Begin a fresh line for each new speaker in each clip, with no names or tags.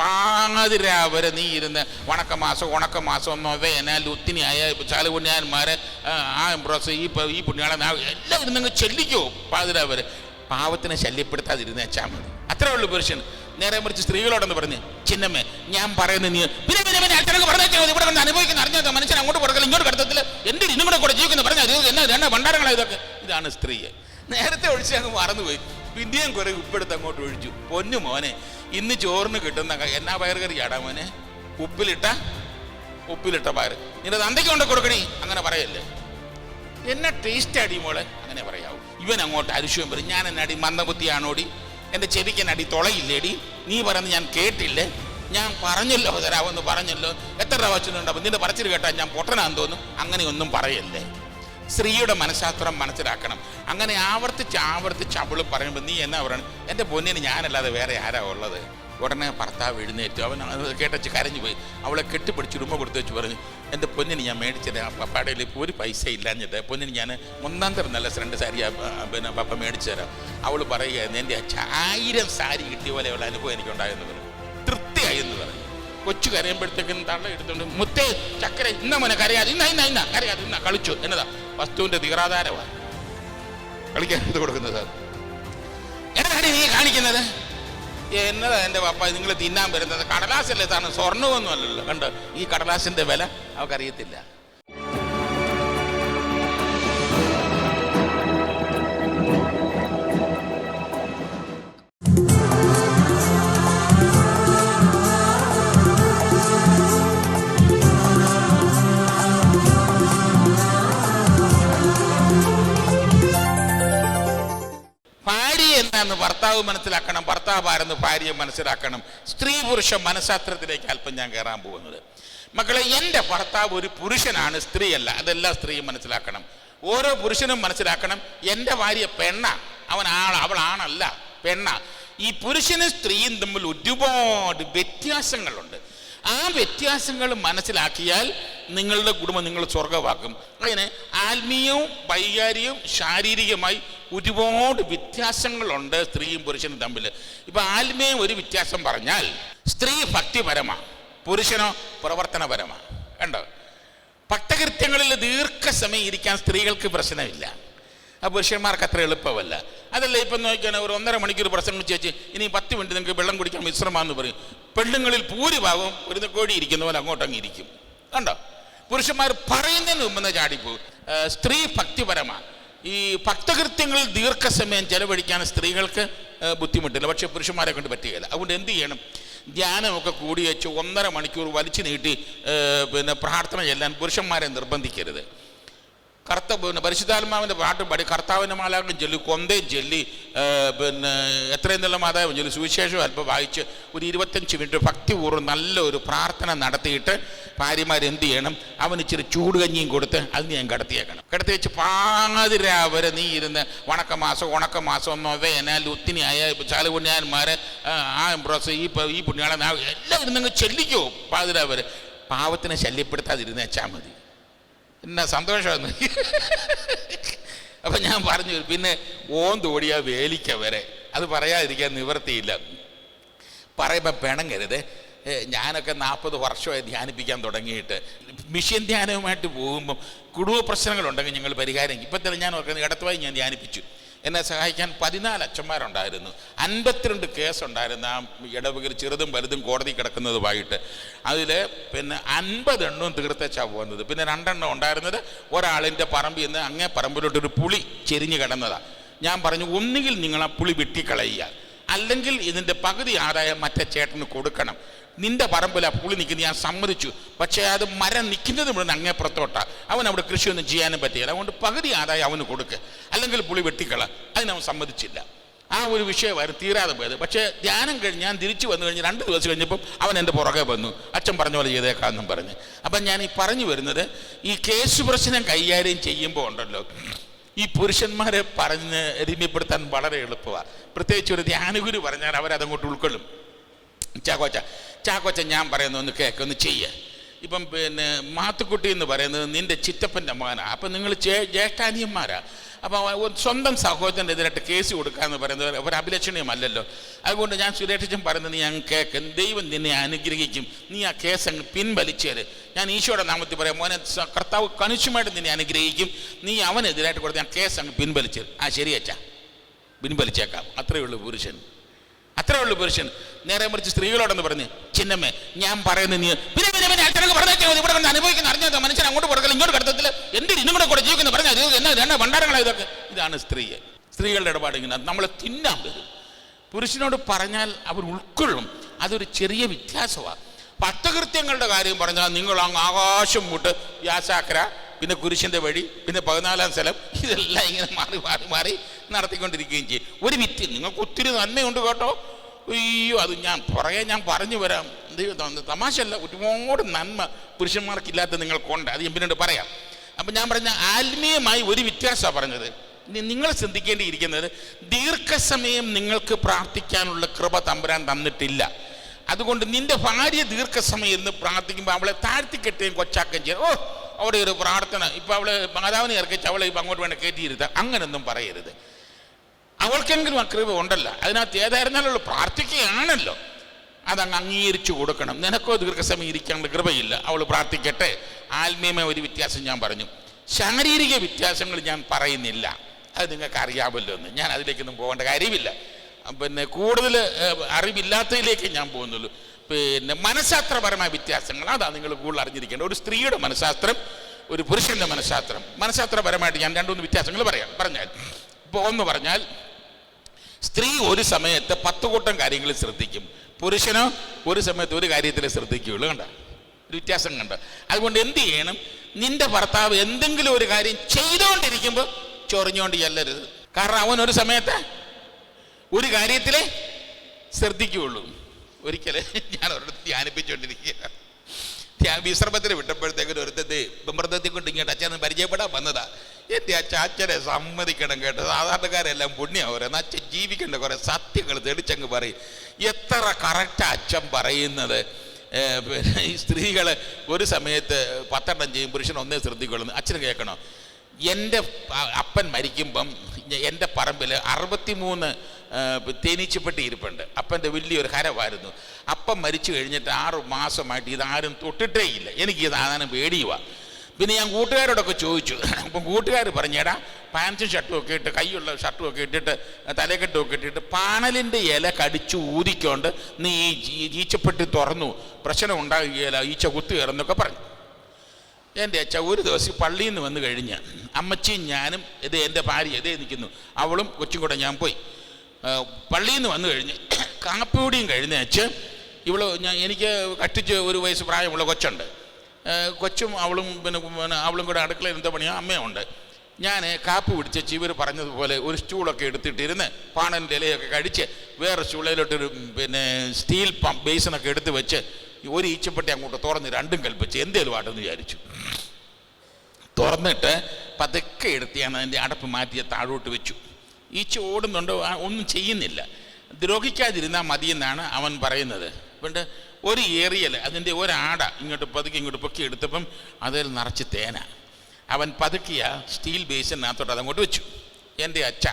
പാതിരാവരെ നീ ഇരുന്ന് വണക്കമാസം ഉണക്കമാസം നൊവേന ലുത്തിനിയായ ചാലുപുണ്യാന്മാരെ ആ എംബ്രോസ് ഈ ഈ പുണ്യാളെ എല്ലാം ഇരുന്നങ്ങ് ചെല്ലിക്കോ പാതിരാവരെ പാവത്തിനെ ശല്യപ്പെടുത്താതിരുന്നേച്ചാൽ മതി. അത്രേ ഉള്ളൂ പുരുഷൻ. നേരെ മറിച്ച് സ്ത്രീകളോടൊന്ന് പറഞ്ഞ് ചിന്നമ്മേ ഞാൻ പറയുന്നത് നീ പിന്നെ പിന്നെ പിന്നെ അച്ഛനൊക്കെ പറഞ്ഞാൽ ഇവിടെ വന്ന് അനുഭവിക്കുന്ന അറിഞ്ഞാൽ മനുഷ്യൻ അങ്ങോട്ട് കൊടുക്കല ഇങ്ങോട്ട് കടത്തത്തിൽ എന്റെ ഇന്നും കൂടെ കൂടെ ജീവിക്കുന്നു? പറഞ്ഞാൽ എന്നാ എന്നാ ഭണ്ഡാരങ്ങളാ ഇതൊക്കെ? ഇതാണ് സ്ത്രീയെ. നേരത്തെ ഒഴിച്ച് അങ്ങ് മറന്നുപോയി. പിന്നെയും കുറെ ഉപ്പെടുത്ത് അങ്ങോട്ട് ഒഴിച്ചു. പൊന്നു മോനെ ഇന്ന് ചോറിന് കിട്ടുന്ന എന്നാ എന്നാ പയറുകറി ചാടാ മോനെ? ഉപ്പിലിട്ട? ഉപ്പിലിട്ട പയർ. നിന്റെ തന്തയ്ക്ക് കൊണ്ട് കൊടുക്കണേ? അങ്ങനെ പറയല്ലേ? എന്നെ ടേസ്റ്റ് അടി മോളെ? അങ്ങനെ പറയാവൂ. ഇവൻ അങ്ങോട്ട് അരിശുവൻ പറയും ഞാൻ എന്നടി മന്ദബുദ്ധിയാണോടി? എന്റെ ചെവിക്ക് എന്നടി തുളയില്ലേടി? നീ പറയുന്നത് ഞാൻ കേട്ടില്ലേ? ഞാൻ പറഞ്ഞല്ലോ തരാമെന്ന് പറഞ്ഞല്ലോ. എത്ര രൂപ വെച്ചിട്ടുണ്ട് അപ്പം നിന്റെ പറച്ചിൽ കേട്ടാൽ ഞാൻ പൊട്ടനാന്ന് തോന്നും. അങ്ങനെയൊന്നും പറയല്ലേ? സ്ത്രീയുടെ മനഃശാസ്ത്രം മനസ്സിലാക്കണം. അങ്ങനെ ആവർത്തിച്ച് ആവർത്തിച്ച് അവൾ പറയുമ്പോൾ നീ എന്നാ പറയണം? എന്റെ പൊന്നിന് ഞാനല്ലാതെ വേറെ ആരാ ഉള്ളത്? ഉടനെ ഭർത്താവ് എഴുന്നേറ്റു. അവൻ കേട്ടച്ച് കരഞ്ഞു പോയി. അവളെ കെട്ടിപ്പിടിച്ച് രൂപ കൊടുത്ത് വെച്ച് പറഞ്ഞു എന്റെ പൊന്നിന് ഞാൻ മേടിച്ചത് ആ പപ്പയുടെ ഇപ്പോൾ ഒരു പൈസ ഇല്ലാഞ്ഞത് പൊന്നിന് ഞാൻ ഒന്നാം തരം നല്ല രണ്ട് സാരി പിന്നെ പപ്പ മേടിച്ചു തരാം. അവൾ പറയുകയായിരുന്നു എന്റെ അച്ഛ ആയിരം സാരി കിട്ടിയ പോലെ അവൾ അനുഭവം എനിക്കുണ്ടായെന്ന് കൊച്ചു കരയുമ്പോഴത്തേക്കും തള്ള എടുത്തുകൊണ്ട് മുത്തേ ചക്കര ഇന്ന മോനെ കരയാതെ ഇന്ന ഇന്ന ഇന്ന കരയാതെ ഇന്ന കളിച്ചു. എന്നതാ? വസ്തുവിന്റെ തീറാധാരമാണ് കളിക്കാൻ ഇത് കൊടുക്കുന്നത് എന്നതാണ് നീ കാണിക്കുന്നത്? എന്നതാ എന്റെ പപ്പ നിങ്ങൾ തിന്നാൻ വരുന്നത്? കടലാസല്ലേ സാറിന്? സ്വർണമൊന്നും അല്ലല്ലോ. കണ്ടോ? ഈ കടലാസിന്റെ വില അവക്കറിയത്തില്ല. ഭർത്താവ് മനസ്സിലാക്കണം ഭർത്താവ് ആരെന്ന് ഭാര്യയെ മനസ്സിലാക്കണം. സ്ത്രീ പുരുഷ മനഃശാസ്ത്രത്തിലേക്ക് അല്പം ഞാൻ കയറാൻ പോകുന്നത്. മക്കളെ എന്റെ ഭർത്താവ് ഒരു പുരുഷനാണ് സ്ത്രീയല്ല. അതെല്ലാം സ്ത്രീയും മനസ്സിലാക്കണം. ഓരോ പുരുഷനും മനസ്സിലാക്കണം എന്റെ ഭാര്യ പെണ്ണ അവൻ ആൾ അവൾ ആണല്ല പെണ്ണ. ഈ പുരുഷനും സ്ത്രീയും തമ്മിൽ ഒരുപാട് വ്യത്യാസങ്ങളുണ്ട്. ആ വ്യത്യാസങ്ങൾ മനസ്സിലാക്കിയാൽ നിങ്ങളുടെ കുടുംബം നിങ്ങൾ സ്വർഗമാക്കും അങ്ങനെ ആത്മീയവും വൈകാരികവും ശാരീരികമായി ഒരുപാട് വ്യത്യാസങ്ങളുണ്ട് സ്ത്രീയും പുരുഷനും തമ്മിൽ. ഇപ്പൊ ആത്മീയം ഒരു വ്യത്യാസം പറഞ്ഞാൽ സ്ത്രീ ഭക്തിപരമാണ് പുരുഷനോ പ്രവർത്തനപരമാണ്. കണ്ടോ? പട്ടകൃത്യങ്ങളിൽ ദീർഘസമയം ഇരിക്കാൻ സ്ത്രീകൾക്ക് പ്രശ്നമില്ല. ആ പുരുഷന്മാർക്ക് അത്ര എളുപ്പമല്ല. അതല്ല ഇപ്പം നോക്കിയാൽ ഒരു ഒന്നര മണിക്കൂർ പ്രസംഗം ചേച്ചി ഇനി പത്ത് മിനിറ്റ് നിങ്ങൾക്ക് വെള്ളം കുടിക്കാൻ വിശ്രമാന്ന് പറയും. പെണ്ണുങ്ങളിൽ ഭൂരിഭാഗവും ഒരു കോഴി ഇരിക്കുന്ന പോലെ അങ്ങോട്ടങ്ങ് ഇരിക്കും കണ്ടോ? പുരുഷന്മാർ പറയുന്നതിന് മുമ്പ് ചാടിപ്പോ സ്ത്രീ ഭക്തിപരമാണ്. ഈ ഭക്തകൃത്യങ്ങളിൽ ദീർഘസമയം ചെലവഴിക്കാൻ സ്ത്രീകൾക്ക് ബുദ്ധിമുട്ടില്ല. പക്ഷെ പുരുഷന്മാരെ കൊണ്ട് പറ്റുകയില്ല. അതുകൊണ്ട് എന്ത് ചെയ്യണം? ധ്യാനമൊക്കെ കൂടി വെച്ച് ഒന്നര മണിക്കൂർ വലിച്ചു നീട്ടി പിന്നെ പ്രാർത്ഥന ചെല്ലാൻ പുരുഷന്മാരെ നിർബന്ധിക്കരുത്. കർത്ത പിന്നെ പരിശുദ്ധാത്മാവിന്റെ പാട്ട് പാടി കർത്താവിന്റെ മാലാകും ചൊല്ലി കൊന്തയും ചൊല്ലി പിന്നെ എത്രയും നല്ല മാതാവും ചൊല്ലി. സുവിശേഷം അല്പം വായിച്ച് ഒരു ഇരുപത്തഞ്ച് മിനിറ്റ് ഭക്തിപൂർവം നല്ല ഒരു പ്രാർത്ഥന നടത്തിയിട്ട് ഭാര്യമാർ എന്ത് ചെയ്യണം? അവന് ഇച്ചിരി ചൂട് കഞ്ഞിയും കൊടുത്ത് അത് ഞാൻ കിടത്തിയേക്കണം. കിടത്തി വെച്ച് പാതിരാവരെ നീ ഇരുന്ന് വണക്കമാസം ഉണക്കമാസം നൊവേന ലുത്തിനിയായ ചാലുപുണ്യാന്മാരെ ആ എംബ്രോസ് ഈ ഈ പുണ്യാളെ എല്ലാം ഇരുന്നങ്ങ് ചെല്ലിക്കോ പാതിരാവരെ പാവത്തിനെ ശല്യപ്പെടുത്താതിരുന്ന് വെച്ചാൽ മതി. എന്നാ സന്തോഷമാണ് അപ്പൊ ഞാൻ പറഞ്ഞു പിന്നെ ഓൻ തോടിയ വേലിക്ക വരെ. അത് പറയാതിരിക്കാൻ നിവർത്തിയില്ല പറയുമ്പോൾ പിണങ്ങരുത്. ഞാനൊക്കെ നാൽപ്പത് വർഷമായി ധ്യാനിപ്പിക്കാൻ തുടങ്ങിയിട്ട് മിഷൻ ധ്യാനവുമായിട്ട് പോകുമ്പം കുടുംബ പ്രശ്നങ്ങളുണ്ടെങ്കിൽ ഞങ്ങൾ പരിഹാരം ഇപ്പം തന്നെ ഞാൻ ഓർക്കുന്നത് ഇടത്തുമായി ഞാൻ ധ്യാനിപ്പിച്ചു. എന്നെ സഹായിക്കാൻ പതിനാല് അച്ഛന്മാരുണ്ടായിരുന്നു. അൻപത്തിരണ്ട് കേസുണ്ടായിരുന്നു ആ ഇടവകയിൽ ചെറുതും വലുതും കോടതി കിടക്കുന്നതുമായിട്ട്. അതിൽ പിന്നെ അൻപതെണ്ണവും തീർത്തച്ചാ പോകുന്നത്. പിന്നെ രണ്ടെണ്ണം ഉണ്ടായിരുന്നത് ഒരാളിന്റെ പറമ്പിൽ നിന്ന് അങ്ങേ പറമ്പിലോട്ടൊരു പുളി ചെരിഞ്ഞ് കിടന്നതാണ് ഞാൻ പറഞ്ഞു ഒന്നുകിൽ നിങ്ങൾ ആ പുളി വെട്ടിക്കളയുക. അല്ലെങ്കിൽ ഇതിന്റെ പകുതി ആദായം മറ്റേ ചേട്ടന് കൊടുക്കണം. നിന്റെ പറമ്പില പുളി നിൽക്കുന്നത്. ഞാൻ സമ്മതിച്ചു. പക്ഷേ അത് മരം നിൽക്കുന്നത് മുഴുവൻ അങ്ങേ പുറത്തോട്ടാ. അവൻ അവിടെ കൃഷിയൊന്നും ചെയ്യാനും പറ്റിയില്ല. അതുകൊണ്ട് പകുതി ആദായം അവന് കൊടുക്ക്. അല്ലെങ്കിൽ പുളി വെട്ടിക്കള. അതിനവൻ സമ്മതിച്ചില്ല. ആ ഒരു വിഷയമായിരുന്നു തീരാതെ പോയത്. പക്ഷേ ധ്യാനം കഴിഞ്ഞ് ഞാൻ തിരിച്ചു വന്നു കഴിഞ്ഞ് രണ്ട് ദിവസം കഴിഞ്ഞപ്പം അവൻ എന്റെ പുറകെ വന്നു. അച്ഛൻ പറഞ്ഞ പോലെ ചെയ്തേക്കാമെന്നും പറഞ്ഞ്. അപ്പം ഞാൻ ഈ പറഞ്ഞു വരുന്നത് ഈ കേസ് പ്രശ്നം കൈകാര്യം ചെയ്യുമ്പോൾ ഉണ്ടല്ലോ. ഈ പുരുഷന്മാരെ പറഞ്ഞ് രമ്യപ്പെടുത്താൻ വളരെ എളുപ്പമാണ് പ്രത്യേകിച്ച് ഒരു ധ്യാനഗുരു പറഞ്ഞാൽ അവരതങ്ങോട്ട് ഉൾക്കൊള്ളും. ചാക്കോച്ച ചാക്കോച്ച ഞാൻ പറയുന്ന ഒന്ന് കേൾക്കൊന്ന് ഒന്ന് ചെയ്യ. ഇപ്പം പിന്നെ മാത്തുക്കുട്ടി എന്ന് പറയുന്നത് നിന്റെ ചിറ്റപ്പന്റെ മകനാണ് അപ്പം നിങ്ങൾ ജ്യേഷ്ഠാനിയന്മാരാ. അപ്പോൾ സ്വന്തം സഹോദരന്റെ എതിരായിട്ട് കേസ് കൊടുക്കുക എന്ന് പറയുന്നത് ഒരു അഭിലക്ഷണീയമല്ലല്ലോ. അതുകൊണ്ട് ഞാൻ സുരേഷിച്ചും പറയുന്നത് അങ്ങ് കേൾക്കും ദൈവം നിന്നെ അനുഗ്രഹിക്കും. നീ ആ കേസ് അങ്ങ് പിൻവലിച്ചേര്. ഞാൻ ഈശോയുടെ നാമത്തിൽ പറയാം മോനെ കർത്താവ് കണിശുമായിട്ട് നിന്നെ അനുഗ്രഹിക്കും. നീ അവനെതിരായിട്ട് കൊടുത്ത് ഞാൻ കേസ് അങ്ങ് പിൻവലിച്ചേര്. ആ ശരി അച്ഛാ. പിൻവലിച്ചേക്കാം. അത്രയേ ഉള്ളൂ പുരുഷൻ. അത്രേ ഉള്ളൂ പുരുഷൻ. നേരെ മറിച്ച് സ്ത്രീകളോടെന്ന് പറഞ്ഞ് ചിന്നമ്മേ ഞാൻ പറയുന്നത് നീ പിന്നെ പിന്നെ പിന്നെ അച്ഛനൊക്കെ പറഞ്ഞാൽ. ഇവിടെ വന്ന് അനുഭവിക്കുന്ന അറിഞ്ഞത് മനുഷ്യൻ അങ്ങോട്ട് കൊടുക്കല ഇങ്ങോട്ട് കടത്തത്തില്ല. എന്റെ ഇന്നും കൂടെ കൂടെ ജീവിക്കുന്നു? പറഞ്ഞാൽ ഇത് എന്നാ രണ്ട് ഇതൊക്കെ? ഇതാണ് സ്ത്രീയെ സ്ത്രീകളുടെ ഇടപാട് ഇങ്ങനെ. നമ്മളെ തിന്നാൻ വരും. പുരുഷനോട് പറഞ്ഞാൽ അവർ ഉൾക്കൊള്ളും. അതൊരു ചെറിയ വ്യത്യാസമാണ് പത്തകൃത്യങ്ങളുടെ കാര്യം പറഞ്ഞാൽ നിങ്ങൾ അങ്ങ് ആകാശം മുട്ട് വ്യാസാക്കര പിന്നെ കുരിശിന്റെ വഴി പിന്നെ പതിനാലാം സ്ഥലം ഇതെല്ലാം ഇങ്ങനെ മാറി മാറി മാറി നടത്തിക്കൊണ്ടിരിക്കുകയും ചെയ്യും. ഒരു വിറ്റ് നിങ്ങൾക്ക് ഒത്തിരി നന്മയുണ്ട് കേട്ടോ. അയ്യോ അത് ഞാൻ പുറകെ ഞാൻ പറഞ്ഞു വരാം. ദൈവം തമാശയല്ല ഒരുപാട് നന്മ പുരുഷന്മാർക്കില്ലാത്ത നിങ്ങൾക്കുണ്ട്. അത് എമ്പിനോട് പറയാം. അപ്പം ഞാൻ പറഞ്ഞ ആത്മീയമായി ഒരു വ്യത്യാസമാണ് പറഞ്ഞത്. നിങ്ങൾ ശ്രദ്ധിക്കേണ്ടിയിരിക്കുന്നത് ദീർഘസമയം നിങ്ങൾക്ക് പ്രാർത്ഥിക്കാനുള്ള കൃപ തമ്പുരാൻ തന്നിട്ടില്ല. അതുകൊണ്ട് നിന്റെ ഭാര്യ ദീർഘസമയം എന്ന് പ്രാർത്ഥിക്കുമ്പോൾ അവളെ താഴ്ത്തിക്കെട്ടുകയും കൊച്ചാക്കുകയും ചെയ്യും. ഓ അവിടെ ഒരു പ്രാർത്ഥന. ഇപ്പം അവളെ മാതാവിനെ ഇറക്കിച്ച് അവളെ ഇപ്പം അങ്ങോട്ട് വേണം കയറ്റിയിരുത്താം അങ്ങനൊന്നും പറയരുത്. അവൾക്കെങ്കിലും കൃപ ഉണ്ടല്ലോ. അതിനകത്ത് ഏതായിരുന്നാലും പ്രാർത്ഥിക്കുകയാണല്ലോ. അതങ്ങ് അംഗീകരിച്ചു കൊടുക്കണം. നിനക്കോ ദീർഘസമയം ഇരിക്കാനുള്ള കൃപയില്ല. അവൾ പ്രാർത്ഥിക്കട്ടെ. ആത്മീയമായ ഒരു വ്യത്യാസം ഞാൻ പറഞ്ഞു. ശാരീരിക വ്യത്യാസങ്ങൾ ഞാൻ പറയുന്നില്ല. അത് നിങ്ങൾക്ക് അറിയാമല്ലോ എന്ന്. ഞാൻ അതിലേക്കൊന്നും പോകേണ്ട കാര്യമില്ല. പിന്നെ കൂടുതൽ അറിവില്ലാത്തതിലേക്ക് ഞാൻ പോകുന്നുള്ളൂ. പിന്നെ മനഃശാസ്ത്രപരമായ വ്യത്യാസങ്ങൾ. അതാണ് നിങ്ങൾ കൂടുതൽ അറിഞ്ഞിരിക്കേണ്ടത്. ഒരു സ്ത്രീയുടെ മനഃശാസ്ത്രം ഒരു പുരുഷന്റെ മനഃശാസ്ത്രം. മനഃശാസ്ത്രപരമായിട്ട് ഞാൻ രണ്ടുമൂന്ന് വ്യത്യാസങ്ങൾ പറയാം. പറഞ്ഞാൽ ഇപ്പോൾ ഒന്ന് പറഞ്ഞാൽ സ്ത്രീ ഒരു സമയത്ത് പത്ത് കൂട്ടം കാര്യങ്ങളിൽ ശ്രദ്ധിക്കും. പുരുഷനോ ഒരു സമയത്ത് ഒരു കാര്യത്തിൽ ശ്രദ്ധിക്കുകയുള്ളൂ. കണ്ട? ഒരു വ്യത്യാസം കണ്ട? അതുകൊണ്ട് എന്ത് ചെയ്യണം? നിന്റെ ഭർത്താവ് എന്തെങ്കിലും ഒരു കാര്യം ചെയ്തുകൊണ്ടിരിക്കുമ്പോൾ ചൊറിഞ്ഞുകൊണ്ട് ചെല്ലരുത്. കാരണം അവൻ ഒരു സമയത്ത് ഒരു കാര്യത്തിലേ ശ്രദ്ധിക്കുകയുള്ളൂ. ഒരിക്കലും ഞാൻ ഒരിടത്ത് ധ്യാനിപ്പിച്ചുകൊണ്ടിരിക്കുക ധ്യാന വിശ്രമത്തിന് വിട്ടപ്പോഴത്തേക്കും ഒരുത്തത് ബൃന്ദത്തിൽ കൊണ്ട് ഇങ്ങോട്ട് അച്ഛൻ പരിചയപ്പെടാൻ വന്നതാ. എന്റെ അച്ഛൻ അച്ഛനെ സമ്മതിക്കണം കേട്ടോ. സാധാരണക്കാരെല്ലാം പുണ്യാവരെന്ന് അച്ഛൻ ജീവിക്കേണ്ട കുറെ സത്യങ്ങൾ തെളിച്ചങ്ങ് പറയും. എത്ര കറക്റ്റ് അച്ഛൻ പറയുന്നത്. പിന്നെ ഈ സ്ത്രീകൾ ഒരു സമയത്ത് പത്തെണ്ണം ചെയ്യും. പുരുഷൻ ഒന്നേ ശ്രദ്ധിക്കൊള്ളുന്നു അച്ഛന് കേൾക്കണോ? എന്റെ അപ്പൻ മരിക്കുമ്പം എന്റെ പറമ്പിൽ അറുപത്തിമൂന്ന് തേനീച്ചപ്പെട്ടി ഇരിപ്പുണ്ട്. അപ്പന്റെ വലിയൊരു ഹരമായിരുന്നു അപ്പം മരിച്ചു കഴിഞ്ഞിട്ട് ആറ് മാസമായിട്ട് ഇതാരും തൊട്ടിട്ടേ ഇല്ല. എനിക്ക് ഇത് സാധാരണ പേടിയുക പിന്നെ ഞാൻ കൂട്ടുകാരോടൊക്കെ ചോദിച്ചു. അപ്പം കൂട്ടുകാർ പറഞ്ഞേടാ പാൻസും ഷർട്ടും ഒക്കെ ഇട്ട് കൈയുള്ള ഷർട്ടും ഒക്കെ ഇട്ടിട്ട് തലക്കെട്ടും ഒക്കെ ഇട്ടിട്ട് പാനലിന്റെ ഇല കടിച്ചു ഊതിക്കൊണ്ട് നീ ഈച്ചപ്പെട്ടി തുറന്നു. പ്രശ്നം ഉണ്ടാകുകയില്ല ഈച്ച കുത്തു കയറുന്നൊക്കെ പറഞ്ഞു. എന്റെ അച്ഛ ഒരു ദിവസം പള്ളിയിൽ നിന്ന് വന്നു കഴിഞ്ഞ് അമ്മച്ചിയും ഞാനും ഇത് എന്റെ ഭാര്യ ഇതേ നിൽക്കുന്നു. അവളും കൊച്ചും കൂടെ ഞാൻ പോയി. പള്ളിയിൽ നിന്ന് വന്നു കഴിഞ്ഞ് കാപ്പിയോടിയും കഴിഞ്ഞ അച്ഛൻ ഇവൾ ഞാൻ എനിക്ക് കട്ടിച്ച് ഒരു വയസ്സ് പ്രായമുള്ള കൊച്ചുണ്ട്. കൊച്ചും അവളും പിന്നെ പിന്നെ അവളും കൂടെ അടുക്കളയിൽ എന്താ പണിയാ അമ്മയുണ്ട് ഞാൻ കാപ്പി പിടിച്ച് ചിവർ പറഞ്ഞതുപോലെ ഒരു സ്റ്റൂളൊക്കെ എടുത്തിട്ടിരുന്ന് പാണന്റെ ഇലയൊക്കെ കഴിച്ച് വേറെ സ്റ്റൂളിലോട്ടൊരു പിന്നെ സ്റ്റീൽ പമ്പ് ബേസിനൊക്കെ എടുത്ത് വെച്ച് ഒരു ഈച്ചപ്പെട്ടി അങ്ങോട്ട് തുറന്ന് രണ്ടും കൽപ്പിച്ച് എന്തേലും ആട്ടെന്ന് വിചാരിച്ചു. തുറന്നിട്ട് പതുക്കെ എടുത്ത് ഞാൻ അതിന്റെ അടപ്പ് മാറ്റിയ താഴോട്ട് വെച്ചു. ഈച്ച ഓടുന്നുണ്ടോ? ഒന്നും ചെയ്യുന്നില്ല. ദ്രോഹിക്കാതിരുന്നാൽ മതിയെന്നാണ് അവൻ പറയുന്നത്. പണ്ട് ഒരു ഏറിയൽ അതിന്റെ ഒരാട ഇങ്ങോട്ട് പതുക്കെ ഇങ്ങോട്ട് പൊക്കി എടുത്തപ്പം അതിൽ നിറച്ച് തേന. അവൻ പതുക്കിയ സ്റ്റീൽ ബേസിനകത്തോട്ട് അതങ്ങോട്ട് വെച്ചു. എന്റെ അച്ഛ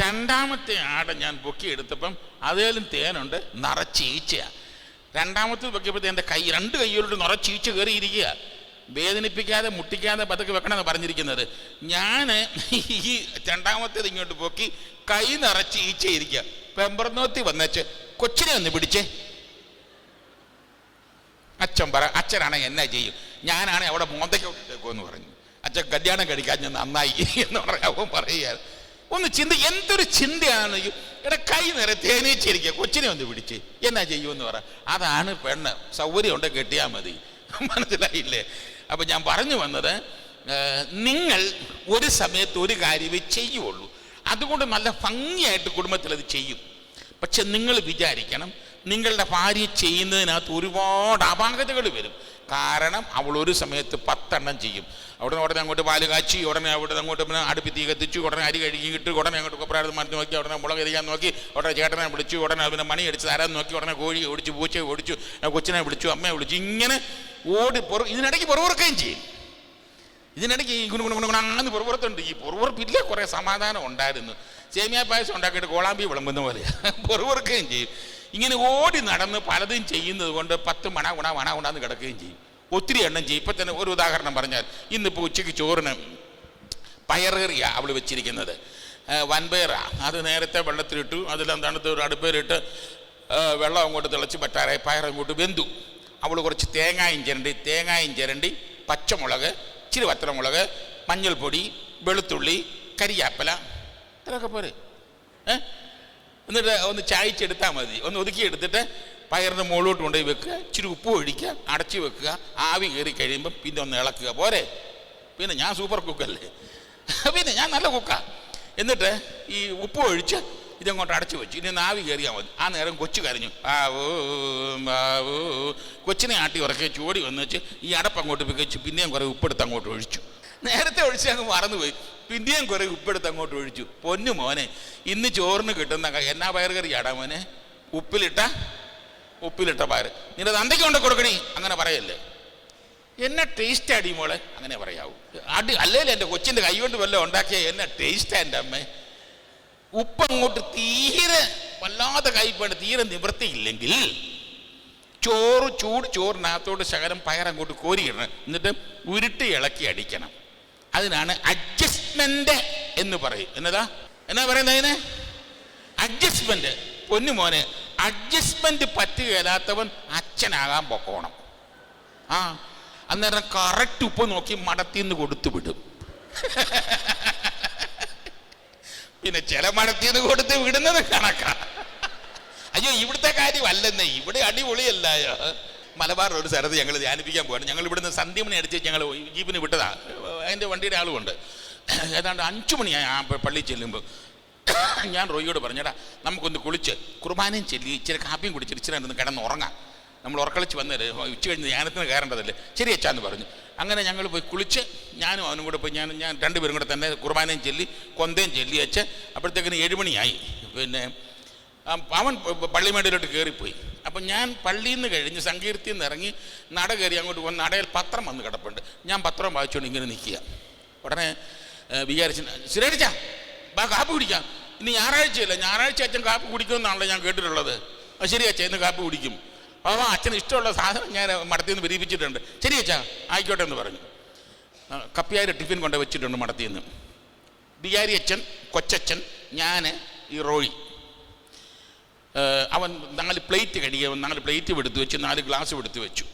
രണ്ടാമത്തെ ആട ഞാൻ പൊക്കി എടുത്തപ്പം അതേലും തേനുണ്ട് നിറച്ച് ഈച്ചയാണ് രണ്ടാമത്തെ വെക്കിയപ്പോഴത്തെ എന്റെ കൈ രണ്ട് കൈയിലോട്ട് നിറച്ചീച്ച് കയറിയിരിക്കുക. വേദനിപ്പിക്കാതെ മുട്ടിക്കാതെ പതുക്കെ വെക്കണമെന്ന് പറഞ്ഞിരിക്കുന്നത്. ഞാൻ ഈ രണ്ടാമത്തേത് ഇങ്ങോട്ട് പോക്കി കൈ നിറച്ച് ഈച്ചയിരിക്കുക. പെമ്പറന്നോത്തി വന്നേച്ച് കൊച്ചിനെ ഒന്ന് പിടിച്ചേ. അച്ഛൻ പറ അച്ഛനാണെങ്കിൽ എന്നാ ചെയ്യും? ഞാനാണെങ്കിൽ അവിടെ മോന്തയ്ക്കൊന്ന് പറഞ്ഞു. അച്ഛൻ കല്യാണം കഴിക്കാൻ ഞാൻ നന്നായി എന്ന് പറഞ്ഞ അവൻ പറയുക ഒന്ന് ചിന്ത എന്തൊരു ചിന്തയാണ്? എടാ കൈ നേരെ തേനീച്ചിരിക്കുക കൊച്ചിനെ ഒന്ന് പിടിച്ച്. എന്നാ ചെയ്യുമെന്ന് പറ. അതാണ് പെണ്ണ്. സൗകര്യം ഉണ്ട് കെട്ടിയാൽ മതി. മനസ്സിലായില്ലേ? അപ്പം ഞാൻ പറഞ്ഞു വന്നത് നിങ്ങൾ ഒരു സമയത്ത് ഒരു കാര്യമേ ചെയ്യുള്ളൂ. അതുകൊണ്ട് നല്ല ഭംഗിയായിട്ട് കുടുംബത്തിൽ അത് ചെയ്യും. പക്ഷെ നിങ്ങൾ വിചാരിക്കണം നിങ്ങളുടെ ഭാര്യ ചെയ്യുന്നതിനകത്ത് ഒരുപാട് അപാകതകൾ വരും. കാരണം അവൾ ഒരു സമയത്ത് പത്തെണ്ണം ചെയ്യും. അവിടെ നിന്ന് ഉടനെ അങ്ങോട്ട് പാൽ കാച്ചി ഉടനെ അവിടെ നിന്ന് അങ്ങോട്ട് പിന്നെ അടുപ്പി തീ കത്തിച്ചു ഉടനെ അരി കഴുകിയിട്ട് ഉടനെ അങ്ങോട്ട് കൊപ്രാട് മരുന്ന് നോക്കി ഉടനെ മുളക് എരിയാൻ നോക്കി ഉടനെ ചേട്ടനെ വിളിച്ചു ഉടനെ പിന്നെ മണി അടിച്ച് തരാൻ നോക്കി ഉടനെ കോഴി ഓടിച്ചു പൂച്ചയെ ഓടിച്ചു കൊച്ചിനെ വിളിച്ചു അമ്മയെ വിളിച്ചു ഇങ്ങനെ ഓടി പുറ ഇതിനിടയ്ക്ക് പുറവുറക്കുകയും ചെയ്യും. ഇതിനിടയ്ക്ക് ഈ ഗുണ ഗുണ ഗുണ ഗുണാന്ന് പുറപുറത്തുണ്ട്. ഈ പുറവുറപ്പില്ല കുറേ സമാധാനം ഉണ്ടായിരുന്നു. സേമിയ പായസം ഉണ്ടാക്കിയിട്ട് കോളാമ്പി വിളമ്പുന്ന പോലെ പുറപുറക്കുകയും ചെയ്യും. ഇങ്ങനെ ഓടി നടന്ന് പലതും ചെയ്യുന്നത് കൊണ്ട് പത്ത് മണ ഗുണ മണ ഗുണാന്ന് കിടക്കുകയും ചെയ്യും. ഒത്തിരി എണ്ണം ചെയ്യും. ഇപ്പം തന്നെ ഒരു ഉദാഹരണം പറഞ്ഞാൽ ഇന്നിപ്പോൾ ഉച്ചയ്ക്ക് ചോറിന് പയറേറിയ അവൾ വെച്ചിരിക്കുന്നത്. വൻപയറാണ് വൻപയറാ. അത് നേരത്തെ വെള്ളത്തിലിട്ടു. അതെല്ലാം തണുത്ത് ഒരു അടുപ്പേറിട്ട് വെള്ളം അങ്ങോട്ട് തിളച്ച് പറ്റാറായി പയർ അങ്ങോട്ട് വെന്തു. അവൾ കുറച്ച് തേങ്ങായും ചിരണ്ടി തേങ്ങായും ചിരണ്ടി പച്ചമുളക് ഇച്ചിരി വത്തലമുളക് മഞ്ഞൾപ്പൊടി വെളുത്തുള്ളി കരിയാപ്പല ഇത്രയൊക്കെ പോരെ. ഏ? എന്നിട്ട് ഒന്ന് ചായച്ചെടുത്താൽ മതി. ഒന്ന് ഒതുക്കി എടുത്തിട്ട് പയറിന് മുകളിലോട്ട് കൊണ്ടുപോയി വെക്കുക. ഇച്ചിരി ഉപ്പ് ഒഴിക്കുക അടച്ചു വെക്കുക ആവി കയറി കഴിയുമ്പോൾ പിന്നെ ഒന്ന് ഇളക്കുക. പോരെ? പിന്നെ ഞാൻ സൂപ്പർ കുക്കല്ലേ പിന്നെ ഞാൻ നല്ല കുക്കാ എന്നിട്ട് ഈ ഉപ്പ് ഒഴിച്ച് ഇതങ്ങോട്ട് അടച്ചു വെച്ചു ഇനി ഒന്ന് ആവി കയറിയാൽ മതി. ആ നേരം കൊച്ചു കരഞ്ഞു. ആവോ ആവോ. കൊച്ചിനെ ആട്ടി ഉറക്കെ ചൂടി വന്നു വെച്ച് ഈ അടപ്പ് അങ്ങോട്ട് വെച്ചു പിന്നെയും കുറേ ഉപ്പെടുത്ത് അങ്ങോട്ട് ഒഴിച്ചു. നേരത്തെ ഒഴിച്ച് അങ്ങ് മറന്നുപോയി. പിന്നെയും കുറേ ഉപ്പെടുത്ത് അങ്ങോട്ട് ഒഴിച്ചു. പൊന്നു മോനെ ഇന്ന് ചോറിന് കിട്ടുന്ന എന്നാ പയർ കറിയാടാ മോനെ? ഉപ്പിലിട്ട? ഉപ്പിലിട്ട പയർ. നിന്റെ തന്തയ്ക്ക് കൊണ്ട് കൊടുക്കണി? അങ്ങനെ പറയല്ലേ? എന്നെ ടേസ്റ്റ് അടി മോളെ? അങ്ങനെ പറയാവൂ. അടി അല്ലെങ്കിൽ എന്റെ കൊച്ചിന്റെ കൈ കൊണ്ട് വല്ലതും ഉണ്ടാക്കിയ എന്നെ ടേസ്റ്റ് എന്റെ അമ്മേ. ഉപ്പ് അങ്ങോട്ട് തീരെ വല്ലാതെ കൈപ്പാണ് തീരെ നിവൃത്തിയില്ലെങ്കിൽ ചോറ് ചൂട് ചോറിനകത്തോട്ട് ശകലം പയറങ്ങോട്ട് കോരിയിടണം. എന്നിട്ട് ഉരുട്ടി ഇളക്കി അടിക്കണം. അതിനാണ് അഡ്ജസ്റ്റ്മെന്റ് എന്ന് പറയും. എന്നതാ? എന്നാ പറയുന്നത് അതിന്? അഡ്ജസ്റ്റ്മെന്റ് പൊന്നു മോനെ അഡ്ജസ്റ്റ്മെന്റ് പറ്റുകയില്ലാത്തവൻ അച്ഛനാകാൻ പൊക്കോണം. ആ അന്നേരം കറക്റ്റ് ഉപ്പ് നോക്കി മടത്തിന്ന് കൊടുത്തു വിടും. പിന്നെ ചില മടത്തിന്ന് കൊടുത്ത് വിടുന്നത് കണക്കാ. അയ്യോ ഇവിടുത്തെ കാര്യമല്ലെന്നേ ഇവിടെ അടിപൊളിയല്ലായോ മലബാറിൽ ഒരു സ്ഥലത്ത് ഞങ്ങൾ ധ്യാനിപ്പിക്കാൻ പോവാണ്. ഞങ്ങൾ ഇവിടുന്ന് സന്ധ്യമണി അടിച്ച് ഞങ്ങൾ ജീപ്പിന് വിട്ടതാ. അതിന്റെ വണ്ടിയുടെ ആളുമുണ്ട്. ഏതാണ്ട് അഞ്ചു മണിയായി ആ പള്ളി ചെല്ലുമ്പോൾ ഞാൻ റോയിയോട് പറഞ്ഞടാ നമുക്കൊന്ന് കുളിച്ച് കുർബാനയും ചെല്ലി ഇച്ചിരി കാപ്പിയും കുടിച്ചിട്ട് ഇച്ചിരി ഒന്ന് കിടന്ന് ഉറങ്ങാം. നമ്മൾ ഉറക്കളിച്ച് വന്നത് ഉച്ച കഴിഞ്ഞ് ധ്യാനത്തിന് കയറേണ്ടതല്ലേ? ശരി അച്ഛാന്ന് പറഞ്ഞു. അങ്ങനെ ഞങ്ങൾ പോയി കുളിച്ച് ഞാനും അവനും കൂടെ പോയി ഞാൻ ഞാൻ രണ്ടുപേരും കൂടെ തന്നെ കുർബാനയും ചെല്ലി കൊന്തയും ചെല്ലി വെച്ച് അപ്പോഴത്തേക്കിന് ഏഴുമണിയായി. പിന്നെ അവൻ പള്ളിമേടിലോട്ട് കയറിപ്പോയി അപ്പം ഞാൻ പള്ളിയിൽ നിന്ന് കഴിഞ്ഞ് സങ്കീർത്തിയിൽ നിന്ന് ഇറങ്ങി നട കയറി അങ്ങോട്ട് പോകുന്ന നടയിൽ പത്രം വന്ന് കിടപ്പുണ്ട്. ഞാൻ പത്രം വായിച്ചുകൊണ്ട് ഇങ്ങനെ നിൽക്കുക. ഉടനെ വിചാരിച്ചു ശരിയടിച്ച ബാ കാപ്പ് കുടിക്കാം. ഇനി ഞായറാഴ്ചയല്ല? ഞായറാഴ്ച അച്ഛൻ കാപ്പ് കുടിക്കുമെന്നാണല്ലോ ഞാൻ കേട്ടിട്ടുള്ളത്. ആ ശരി അച്ഛൻ ഇന്ന് കാപ്പ് കുടിക്കും. അപ്പോൾ അച്ഛന് ഇഷ്ടമുള്ള സാധനം ഞാൻ മടത്തിൽ നിന്ന് വിരിപ്പിച്ചിട്ടുണ്ട് ശരി അച്ഛാ ആയിക്കോട്ടെ എന്ന് പറഞ്ഞു. കപ്പിയായിട്ട് ടിഫിൻ കൊണ്ട് വെച്ചിട്ടുണ്ട് മടത്തിൽ നിന്ന് ബിയാരി അച്ഛൻ കൊച്ചച്ഛൻ ഞാൻ ഈ റോയി. അവൻ നാല് പ്ലേറ്റ് കഴുകിയവൻ നാല് പ്ലേറ്റ് എടുത്തു വെച്ച് നാല് ഗ്ലാസ് എടുത്തു വെച്ചു.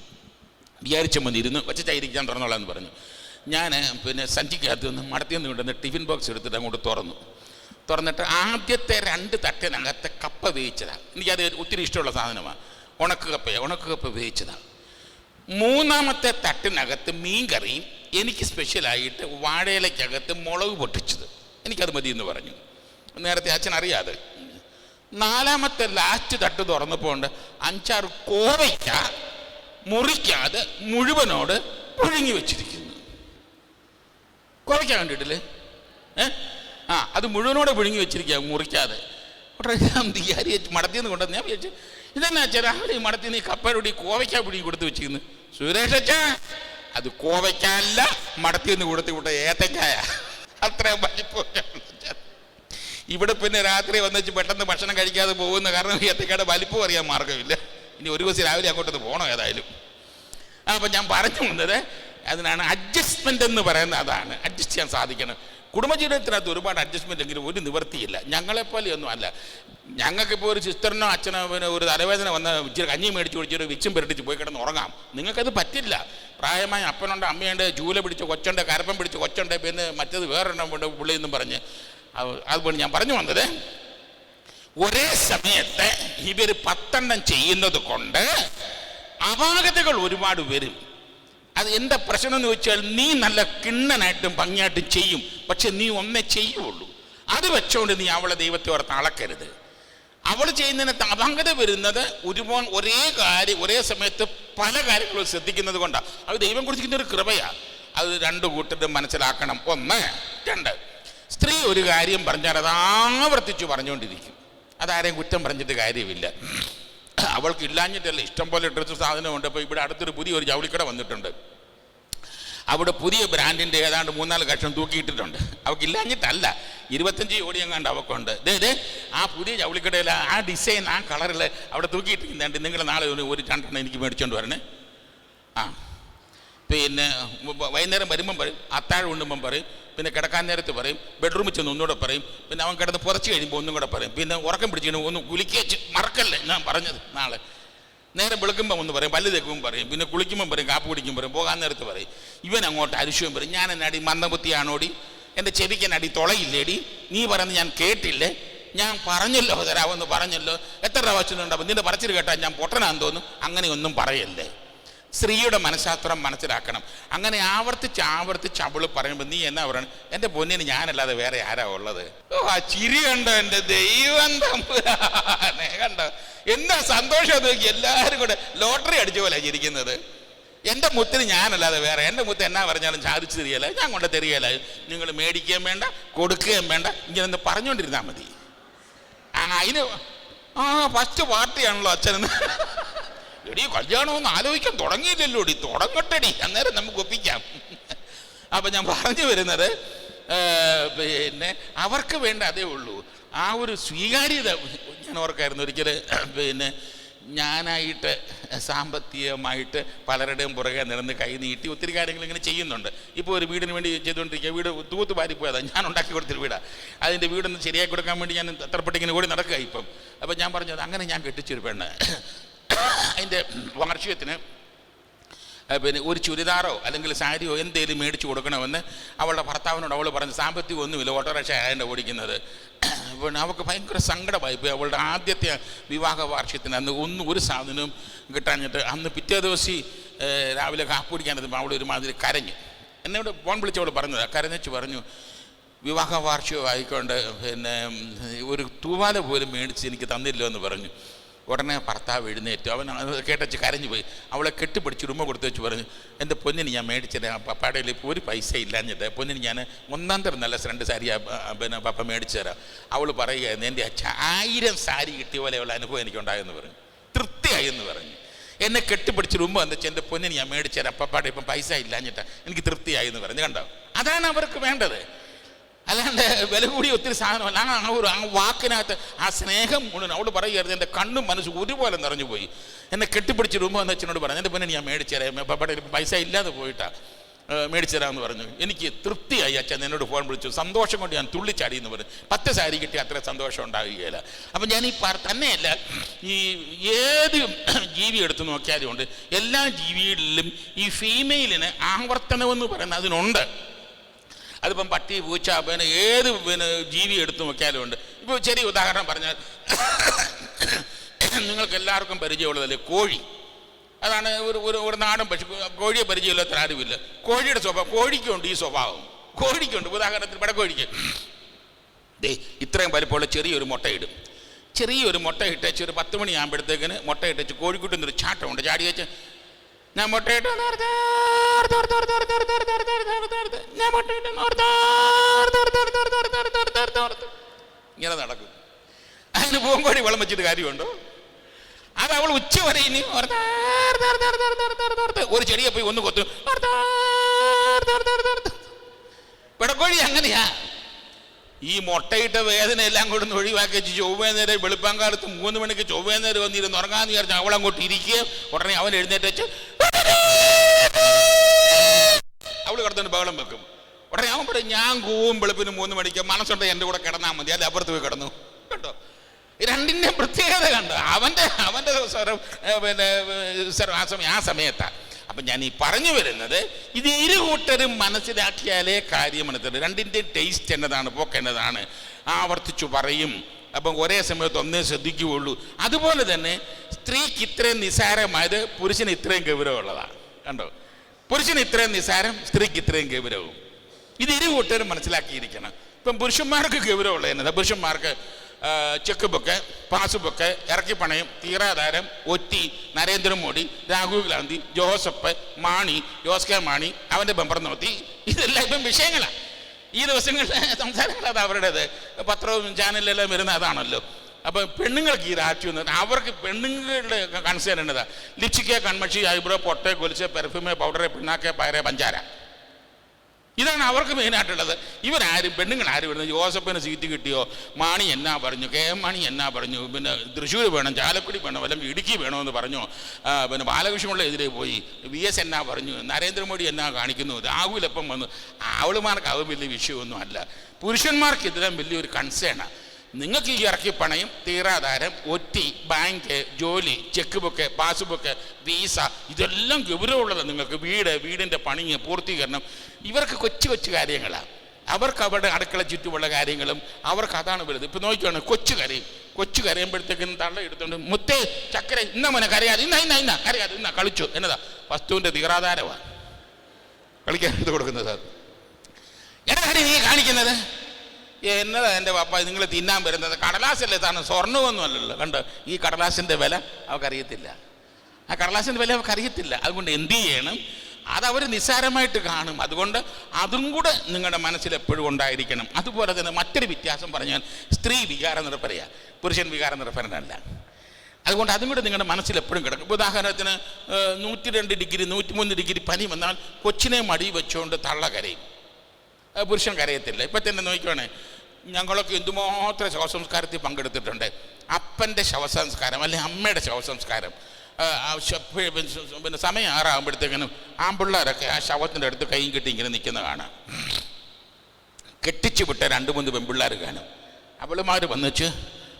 വിചാരിച്ച മതി ഇരുന്ന് ഞാൻ തുറന്നോളാം പറഞ്ഞു. ഞാൻ പിന്നെ സഞ്ചിക്കകത്ത് നിന്ന് മടത്തിൽ നിന്ന് കൊണ്ടുവന്ന് ടിഫിൻ ബോക്സ് എടുത്തിട്ട് അങ്ങോട്ട് തുറന്നു. തുറന്നിട്ട് ആദ്യത്തെ രണ്ട് തട്ടിനകത്തെ കപ്പ വേവിച്ചതാണ് എനിക്കത് ഒത്തിരി ഇഷ്ടമുള്ള സാധനമാണ് ഉണക്ക് കപ്പ ഉണക്ക് കപ്പ വേവിച്ചതാണ് മൂന്നാമത്തെ തട്ടിനകത്ത് മീൻ കറിയും എനിക്ക് സ്പെഷ്യലായിട്ട് വാഴയിലക്കകത്ത് മുളക് പൊട്ടിച്ചത്. എനിക്കത് മതി എന്ന് പറഞ്ഞു. നേരത്തെ അച്ഛൻ അറിയാതെ നാലാമത്തെ ലാസ്റ്റ് തട്ട് തുറന്നു ഉണ്ട് അഞ്ചാറ് കോവയ്ക്ക മുറിക്കാതെ മുഴുവനോട് പുഴുങ്ങി വെച്ചിരിക്കുന്നു. കോവയ്ക്ക കണ്ടിട്ടില്ലേ? ഏ? ആ അത് മുഴുവനോട് പുഴുങ്ങി വെച്ചിരിക്കുക മുറിക്കാതെ. മടത്തിൽ നിന്ന് കൊണ്ടുവന്ന് ഞാൻ വിചാരിച്ചു ഇതെന്നാ രാവിലെ ഈ മടത്തിൽ നിന്ന് ഈ കപ്പയുടെ കോവയ്ക്ക പുഴുങ്ങി കൊടുത്ത് വെച്ചിരുന്നു. സുരേഷ് അത് കോവയ്ക്കല്ല മടത്തിൽ നിന്ന് കൊടുത്ത് വിട്ട ഏത്തക്കായ. അത്രയും വലിപ്പം ഇവിടെ പിന്നെ രാത്രി വന്നിച്ച് പെട്ടെന്ന് ഭക്ഷണം കഴിക്കാതെ പോകുന്ന കാരണം ഏത്തക്കയുടെ വലിപ്പം അറിയാൻ മാർഗമില്ല ഇനി ഒരു ദിവസം രാവിലെ അങ്ങോട്ടൊന്ന് പോകണം ഏതായാലും. അപ്പം ഞാൻ പറഞ്ഞു വന്നത് അതിനാണ് അഡ്ജസ്റ്റ്മെന്റ് എന്ന് പറയുന്നത് അതാണ്. അഡ്ജസ്റ്റ് ചെയ്യാൻ സാധിക്കണം. കുടുംബജീവിതത്തിനകത്ത് ഒരുപാട് അഡ്ജസ്റ്റ്മെന്റ് എങ്കിലും ഒരു നിവൃത്തിയില്ല. ഞങ്ങളെപ്പോലെയൊന്നും അല്ല. ഞങ്ങൾക്കിപ്പോൾ ഒരു സിസ്റ്ററിനോ അച്ഛനോ പിന്നെ ഒരു തലവേദന വന്ന ഇച്ചിരി കഞ്ഞി മേടിച്ച് കുടിച്ചൊരു വിച്ചും പെരട്ടിച്ച് പോയി കിടന്ന് ഉറങ്ങാം. നിങ്ങൾക്കത് പറ്റില്ല. പ്രായമായ അപ്പനുണ്ട് അമ്മയുണ്ട് ജൂല പിടിച്ച് കൊച്ചുണ്ട് കരപ്പം പിടിച്ച് കൊച്ചുണ്ട് പിന്നെ മറ്റത് വേറെണ്ണം ഉണ്ട് പുള്ളി എന്നും പറഞ്ഞ് അതുകൊണ്ട് ഞാൻ പറഞ്ഞു വന്നത് ഒരേ സമയത്ത് ഇവർ പത്തെണ്ണം ചെയ്യുന്നത് കൊണ്ട് അപാകതകൾ ഒരുപാട് വരും. അത് എന്താ പ്രശ്നം എന്ന് വെച്ചാൽ നീ നല്ല കിണ്ണനായിട്ടും ഭംഗിയായിട്ടും ചെയ്യും പക്ഷെ നീ ഒന്നേ ചെയ്യുള്ളൂ. അത് വെച്ചോണ്ട് നീ അവളെ ദൈവത്തെ ഓർത്ത് അളക്കരുത്. അവൾ ചെയ്യുന്നതിനകത്ത് അപാകത വരുന്നത് ഒരുപാട് ഒരേ കാര്യം ഒരേ സമയത്ത് പല കാര്യങ്ങളും ശ്രദ്ധിക്കുന്നത് കൊണ്ടാണ് അത് ദൈവം കുറിച്ചിരിക്കുന്ന ഒരു കൃപയാണ് അത് രണ്ട് കൂട്ടരും മനസ്സിലാക്കണം. ഒന്ന് രണ്ട്. സ്ത്രീ ഒരു കാര്യം പറഞ്ഞാൽ അത് ആവർത്തിച്ചു പറഞ്ഞുകൊണ്ടിരിക്കും. അതാരെയും കുറ്റം പറഞ്ഞിട്ട് കാര്യമില്ല. അവൾക്ക് ഇല്ലാഞ്ഞിട്ടല്ല ഇഷ്ടം പോലെ ഡ്രസ്സ് സാധനമുണ്ട്. അപ്പോൾ ഇവിടെ അടുത്തൊരു പുതിയ ഒരു ജൗളിക്കട വന്നിട്ടുണ്ട്. അവിടെ പുതിയ ബ്രാൻഡിന്റെ ഏതാണ്ട് മൂന്നാൽ കക്ഷം തൂക്കിയിട്ടിട്ടുണ്ട്. അവൾക്ക് ഇല്ലാഞ്ഞിട്ടല്ല. ഇരുപത്തഞ്ച് കോടി എങ്ങാണ്ട് അവക്കുണ്ട്. ദേ ആ പുതിയ ജൗളിക്കടയിൽ ആ ഡിസൈൻ ആ കളറിൽ അവിടെ തൂക്കിയിട്ടിരിക്കുന്നുണ്ട്. നിങ്ങൾ നാളെ ഒരു രണ്ടെണ്ണം എനിക്ക് മേടിച്ചുകൊണ്ട് വരണേ. ആ. പിന്നെ വൈകുന്നേരം വരുമ്പം പറയും അത്താഴം ഉണ്ണുമ്പം പറയും പിന്നെ കിടക്കാൻ നേരത്ത് പറയും ബെഡ്റൂമിൽ ചെന്ന് ഒന്നുകൂടെ പറയും പിന്നെ അവൻ കിടന്ന് പുറച്ച് കഴിയുമ്പോൾ ഒന്നും കൂടെ പറയും. പിന്നെ ഉറക്കം പിടിച്ചിട്ട് ഒന്ന് കുലിക്കേച്ച് മറക്കല്ലേ ഞാൻ പറഞ്ഞത് നാളെ. നേരെ വെളുക്കുമ്പോൾ ഒന്ന് പറയും പല്ല് തേക്കുമ്പോൾ പറയും പിന്നെ കുളിക്കുമ്പോൾ പറയും കാപ്പ് കുടിക്കുമ്പോൾ പറയും പോകാൻ നേരത്ത് പറയും. ഇവൻ അങ്ങോട്ട് അരിശവും പറയും ഞാൻ എന്നടി മന്ദബുദ്ധിയാണോടി? എന്റെ ചെവിക്കനടി തുളയില്ലേടി? നീ പറയുന്നത് ഞാൻ കേട്ടില്ലേ? ഞാൻ പറഞ്ഞല്ലോ തരാമെന്ന് പറഞ്ഞല്ലോ. എത്ര പ്രാവശ്യം അപ്പം നിന്റെ പറച്ചിൽ കേട്ടാൽ ഞാൻ പൊട്ടനാന്ന് തോന്നും അങ്ങനെയൊന്നും പറയല്ലേ. സ്ത്രീയുടെ മനഃശാസ്ത്രം മനസ്സിലാക്കണം. അങ്ങനെ ആവർത്തിച്ച് ആവർത്തിച്ച് അവൾ പറയുമ്പോൾ നീ എന്നാ പറയണം? എന്റെ പൊന്നിന് ഞാനല്ലാതെ വേറെ ആരാ ഉള്ളത്? ഓ ആ ചിരി കണ്ടോ എന്റെ ദൈവം കണ്ടോ? എന്താ സന്തോഷം നോക്കി എല്ലാവരും കൂടെ ലോട്ടറി അടിച്ച പോലെ ചിരിക്കുന്നത്. എന്റെ മുത്തിന് ഞാനല്ലാതെ വേറെ എന്റെ മുത്ത് എന്നാ പറഞ്ഞാലും സാധിച്ചു തരികയില്ല ഞാൻ കൊണ്ട് തരികയില്ല. നിങ്ങൾ മേടിക്കുകയും വേണ്ട കൊടുക്കുകയും വേണ്ട ഇങ്ങനെ ഒന്ന് പറഞ്ഞുകൊണ്ടിരുന്നാൽ മതി. ആ അതിന് ആ ഫസ്റ്റ് പാർട്ടിയാണല്ലോ അച്ഛനെന്ന്. എടി കല്യാണമൊന്നും ആലോചിക്കാൻ തുടങ്ങിയില്ലല്ലോ എടി തുടങ്ങട്ടെടി. അന്നേരം നമുക്ക് ഒപ്പിക്കാം. അപ്പം ഞാൻ പറഞ്ഞു വരുന്നത് പിന്നെ അവർക്ക് വേണ്ട അതേ ഉള്ളൂ. ആ ഒരു സ്വീകാര്യത ഞാൻ ഓർക്കായിരുന്നു ഒരിക്കൽ പിന്നെ ഞാനായിട്ട് സാമ്പത്തികമായിട്ട് പലരുടെയും പുറകെ നടന്ന് കൈ നീട്ടി ഒത്തിരി കാര്യങ്ങൾ ഇങ്ങനെ ചെയ്യുന്നുണ്ട്. ഇപ്പോൾ ഒരു വീടിന് വേണ്ടി ചെയ്തുകൊണ്ടിരിക്കുക. വീട് തൂത്ത് പാരിപ്പോയതാണ് ഞാൻ ഉണ്ടാക്കി കൊടുത്തൊരു വീടാണ് അതിന്റെ വീടൊന്ന് ശരിയാക്കി കൊടുക്കാൻ വേണ്ടി ഞാൻ തത്രപ്പെട്ടിങ്ങനെ ഓടി നടക്കുക ഇപ്പം. അപ്പം ഞാൻ പറഞ്ഞത് അങ്ങനെ ഞാൻ കെട്ടിച്ചൊരു പെണ്ണ്. അതിന്റെ വാർഷികത്തിന് പിന്നെ ഒരു ചുരിദാറോ അല്ലെങ്കിൽ സാരിയോ എന്തേലും മേടിച്ചു കൊടുക്കണമെന്ന് അവളുടെ ഭർത്താവിനോട് അവൾ പറഞ്ഞു സാമ്പത്തികം ഒന്നുമില്ല ഓട്ടോറിക്ഷ ആയതുകൊണ്ട് ഓടിക്കുന്നത്. പിന്നെ അവൾക്ക് ഭയങ്കര സങ്കടമായി പോയി. അവളുടെ ആദ്യത്തെ വിവാഹ വാർഷികത്തിന് അന്ന് ഒന്നും ഒരു സാധനവും കിട്ടാഞ്ഞിട്ട് അന്ന് പിറ്റേ ദിവസം രാവിലെ കാപ്പ് കുടിക്കാനെത്തുമ്പോൾ അവൾ ഒരുമാതിരി കരഞ്ഞു. എന്നോട് ഫോൺ വിളിച്ചവൾ പറഞ്ഞത് കരഞ്ഞു പറഞ്ഞു വിവാഹ വാർഷികം ആയിക്കൊണ്ട് പിന്നെ ഒരു തൂവാല പോലും മേടിച്ച് എനിക്ക് തന്നില്ലോ എന്ന് പറഞ്ഞു. ഉടനെ ഭർത്താവ് എഴുന്നേറ്റു. അവൻ കേട്ടച്ച് കരഞ്ഞു പോയി. അവളെ കെട്ടിപ്പിടിച്ച് ഉമ്മ കൊടുത്ത് വെച്ച് പറഞ്ഞു എന്റെ പൊന്നിന് ഞാൻ പപ്പായുടെ കയ്യിൽ ഇപ്പോൾ ഒരു പൈസ ഇല്ലാഞ്ഞിട്ട് പൊന്നിന് ഞാൻ ഒന്നാം തരം നല്ല രണ്ട് സാരി പിന്നെ പപ്പ മേടിച്ചു തരാം. അവൾ പറയുകയായിരുന്നു എന്റെ അച്ഛ ആയിരം സാരി കിട്ടിയ പോലെയുള്ള അനുഭവം എനിക്കുണ്ടായെന്ന് പറഞ്ഞു. തൃപ്തിയായി എന്ന് പറഞ്ഞു. എന്നെ കെട്ടിപ്പിടിച്ച് ഉമ്മ വെച്ചാൽ എന്റെ പൊന്നിന് ഞാൻ മേടിച്ചു തരാം പപ്പാടെ ഇപ്പം പൈസ ഇല്ലാഞ്ഞിട്ട്. എനിക്ക് തൃപ്തിയായി എന്ന് പറഞ്ഞു. കണ്ടോ? അതാണ് അവർക്ക് വേണ്ടത്. അല്ലാണ്ട് വില കൂടി ഒത്തിരി സാധനമല്ല ആ ഒരു ആ വാക്കിനകത്ത് ആ സ്നേഹം മുഴുവൻ അവൾ പറയുകയായിരുന്നു. എന്റെ കണ്ണും മനസ്സും ഒരുപോലെ നിറഞ്ഞു പോയി. എന്നെ കെട്ടിപ്പിടിച്ച് രൂപ എന്ന് അച്ഛനോട് പറഞ്ഞു എന്റെ പിന്നെ ഞാൻ മേടിച്ചു തരാം. പപ്പയുടെ പൈസ ഇല്ലാതെ പോയിട്ടാ ഏ, മേടിച്ചു തരാമെന്ന് പറഞ്ഞു. എനിക്ക് തൃപ്തിയായി അച്ഛൻ എന്നോട് ഫോൺ വിളിച്ചു. സന്തോഷം കൊണ്ട് ഞാൻ തുള്ളിച്ചാടി എന്ന് പറഞ്ഞു. പത്ത് സാരി കിട്ടി അത്ര സന്തോഷം ഉണ്ടാവുകയില്ല. അപ്പം ഞാൻ ഈ പറ തന്നെയല്ല ഈ ഏത് ജീവി എടുത്തു നോക്കിയാലും ഉണ്ട്. എല്ലാ ജീവികളിലും ഈ ഫീമെയിലിന് ആവർത്തനമെന്ന് പറയുന്നത് അതിനുണ്ട്. അതിപ്പം പട്ടി പൂച്ച പിന്നെ ഏത് പിന്നെ ജീവി എടുത്തു നോക്കിയാലും ഉണ്ട്. ഇപ്പോൾ ചെറിയ ഉദാഹരണം പറഞ്ഞാൽ നിങ്ങൾക്ക് എല്ലാവർക്കും പരിചയമുള്ളതല്ലേ കോഴി. അതാണ് ഒരു ഒരു ഒരു നാടൻ പക്ഷി. കോഴിയെ പരിചയമില്ലാത്ത ആരുമില്ല. കോഴിയുടെ സ്വഭാവം കോഴിക്കുണ്ട് ഈ സ്വഭാവം. കോഴിക്കുണ്ട്. ഉദാഹരണത്തിന് പടക്കോഴിക്ക് ദേ ഇത്രയും വലിപ്പമുള്ള ചെറിയൊരു മുട്ടയിടും. ചെറിയൊരു മുട്ട ഇട്ടേച്ച് ഒരു പത്ത് മണിയാകുമ്പോഴത്തേക്കിന് മുട്ട ഇട്ടേച്ച് കോഴിക്കുട്ടിൽ ഒരു ചാട്ടമുണ്ട്. ചാടി വെച്ച് ഞാൻ മുട്ടയിട്ട് ഇങ്ങനെ നടക്കും. അതിന് പൂങ്കോടി വെള്ളം വെച്ചിട്ട് കാര്യമുണ്ടോ? അത് അവൾ ഉച്ച വരെ ഇനി ഒരു ചെടിയെ പോയി ഒന്ന് കൊത്തും. പിടക്കോഴി അങ്ങനെയാ. ഈ മുട്ടയിട്ട വേദന എല്ലാം കൂടെ ഒന്ന് ഒഴിവാക്കി വെച്ച് നേരെ വെളുപ്പാങ്കാലത്ത് മൂന്ന് മണിക്ക് ചൊവ്വേ നേരെ വന്നിരുന്ന് ഉറങ്ങാന്ന് വിചാരിച്ചു അവൾ അങ്ങോട്ട് ഇരിക്കുക ഉടനെ അവൻ എഴുന്നേറ്റ് വെച്ച് അവൾ കിടന്നു ബഹളം വെക്കും. ഉടനെ അവൻ പറയും ഞാൻ കൂവും വെളുപ്പിന് മൂന്ന് മണിക്ക് മനസ്സുണ്ട് എന്റെ കൂടെ കിടന്നാൽ മതി. അല്ല? അപ്പുറത്ത് പോയി കിടന്നു. കേട്ടോ രണ്ടിന്റെ പ്രത്യേകത കണ്ടു? അവന്റെ അവന്റെ സ്വരം പിന്നെ ആ സമയം ആ സമയത്താണ് അപ്പം ഞാൻ ഈ പറഞ്ഞു വരുന്നത് ഇത് ഇരു കൂട്ടരും മനസ്സിലാക്കിയാലേ കാര്യം രണ്ടിന്റെ ടേസ്റ്റ് എന്നതാണ് പോക്ക് എന്നതാണ്. ആവർത്തിച്ചു പറയും. അപ്പം ഒരേ സമയത്ത് ഒന്നേ ശ്രദ്ധിക്കുകയുള്ളൂ. അതുപോലെ തന്നെ സ്ത്രീക്ക് ഇത്രയും നിസാരമായത് പുരുഷന് ഇത്രയും ഗൗരവമുള്ളതാണ്. കണ്ടോ? പുരുഷന് ഇത്രയും നിസാരം സ്ത്രീക്ക് ഇത്രയും ഗൗരവവും. ഇത് ഇരു കൂട്ടരും മനസ്സിലാക്കിയിരിക്കണം. ഇപ്പം പുരുഷന്മാർക്ക് ഗൗരവമുള്ള എന്നതാ പുരുഷന്മാർക്ക് ചെക്ക് ബുക്ക് പാസ് ബുക്ക് ഇറക്കി പണയം തീരാധാരം ഒറ്റി നരേന്ദ്രമോദി രാഹുൽ ഗാന്ധി ജോസഫ് മാണി ജോസ് കെ മാണി അവന്റെ ബമ്പർ നോത്തി. ഇതെല്ലാം ഇപ്പം വിഷയങ്ങളാണ് ഈ ദിവസങ്ങളിലെ സംസാരങ്ങൾ അത് അവരുടേത്. പത്രവും ചാനലിലെല്ലാം വരുന്ന അതാണല്ലോ. അപ്പം പെണ്ണുങ്ങൾക്ക് ഈ രാഷ്ട്രീയം എന്ന് പറഞ്ഞാൽ അവർക്ക് പെണ്ണുങ്ങളുടെ കൺസേൺ എന്നതാ. ലിപ്സ്റ്റിക്ക് കൺമഷി ഐബ്രോ പൊട്ടേ കൊലിച്ച് പെർഫ്യൂമ് പൗഡറെ പിണ്ണാക്ക് പയറ് പഞ്ചാര. ഇതാണ് അവർക്ക് മെയിനായിട്ടുള്ളത് ഇവരാരും പെണ്ണുങ്ങൾ ആരും വരുന്നത് ജോസഫിന് സീറ്റ് കിട്ടിയോ? മാണി എന്നാ പറഞ്ഞു? കെ എം മാണി എന്നാ പറഞ്ഞു? പിന്നെ തൃശ്ശൂർ വേണം ചാലക്കുടി വേണം അല്ലെങ്കിൽ ഇടുക്കി വേണമെന്ന് പറഞ്ഞു. പിന്നെ ബാലകൃഷ്ണപിള്ള എതിരെ പോയി. വി എസ് എന്നാ പറഞ്ഞു? നരേന്ദ്രമോദി എന്നാ കാണിക്കുന്നു? രാഹുലപ്പം വന്നു? അവളുമാർക്ക് അത് വലിയ വിഷയമൊന്നും അല്ല. പുരുഷന്മാർക്ക് ഇതിലും വലിയൊരു കൺസേണാണ് നിങ്ങൾക്ക് ഈ ഇറക്കി പണയും തീരാധാരം ഒറ്റി ബാങ്ക് ജോലി ചെക്ക് ബുക്ക് പാസ്ബുക്ക് വീസ ഇതെല്ലാം ഗൗരവമുള്ളതാണ് നിങ്ങൾക്ക്. വീട് വീടിന്റെ പണി പൂർത്തീകരണം. ഇവർക്ക് കൊച്ചു കൊച്ചു കാര്യങ്ങളാണ് അവർക്ക് അവരുടെ അടുക്കള ചുറ്റുമുള്ള കാര്യങ്ങളും അവർക്ക് അതാണ് വലുത്. ഇപ്പം നോക്കിയാണ് കൊച്ചു കരയും. കൊച്ചു കരയുമ്പോഴത്തേക്കും തള്ള എടുത്തോണ്ട് മുത്തേ ചക്കര ഇന്ന മോനെ കരയാതെ ഇന്ന ഇന്ന ഇന്ന കരയാതെ ഇന്ന കളിച്ചു. എന്നതാ. വസ്തുവിന്റെ തീരാധാരമാണ് കളിക്കാൻ കൊടുക്കുന്നത് എടാ നീ കാണിക്കുന്നത്? എന്നതാ എന്റെ പപ്പ നിങ്ങൾ തിന്നാൻ വരുന്നത്? കടലാസല്ലേ താನು സ്വർണമൊന്നും അല്ലല്ലോ. കണ്ടോ? ഈ കടലാസിന്റെ വില അവർക്കറിയത്തില്ല ആ കടലാസിന്റെ വില അവർക്കറിയത്തില്ല അതുകൊണ്ട് എന്ത് ചെയ്യണം? അതവർ നിസ്സാരമായിട്ട് കാണും. അതുകൊണ്ട് അതും കൂടെ നിങ്ങളുടെ മനസ്സിൽ എപ്പോഴും ഉണ്ടായിരിക്കണം. അതുപോലെ തന്നെ മറ്റൊരു വ്യത്യാസം പറഞ്ഞാൽ സ്ത്രീ വികാര നിർഭരയാണ് പുരുഷൻ വികാര നിർഭരനല്ല അതുകൊണ്ട് അതും കൂടെ നിങ്ങളുടെ മനസ്സിൽ എപ്പോഴും കിടക്കും. ഉദാഹരണത്തിന് നൂറ്റി രണ്ട് ഡിഗ്രി നൂറ്റിമൂന്ന് ഡിഗ്രി പനി വന്നാൽ കൊച്ചിനെ മടി വെച്ചുകൊണ്ട് തള്ള കരയും. പുരുഷൻ കരയത്തില്ല. ഇപ്പം തന്നെ നോക്കുവാണേ ഞങ്ങളൊക്കെ എന്തുമാത്രം ശവസംസ്കാരത്തിൽ പങ്കെടുത്തിട്ടുണ്ട്. അപ്പന്റെ ശവസംസ്കാരം അല്ലെങ്കിൽ അമ്മയുടെ ശവസംസ്കാരം. പിന്നെ സമയം ആറാകുമ്പോഴത്തേക്കിനും ആമ്പിള്ളേരൊക്കെ ആ ശവത്തിന്റെ അടുത്ത് കൈയും കെട്ടി ഇങ്ങനെ നിൽക്കുന്ന കാണാം കെട്ടിച്ചു വിട്ട രണ്ട് മൂന്ന് പെൺപിള്ളേർ കാണും. അവളുമാർ വന്നിച്ച്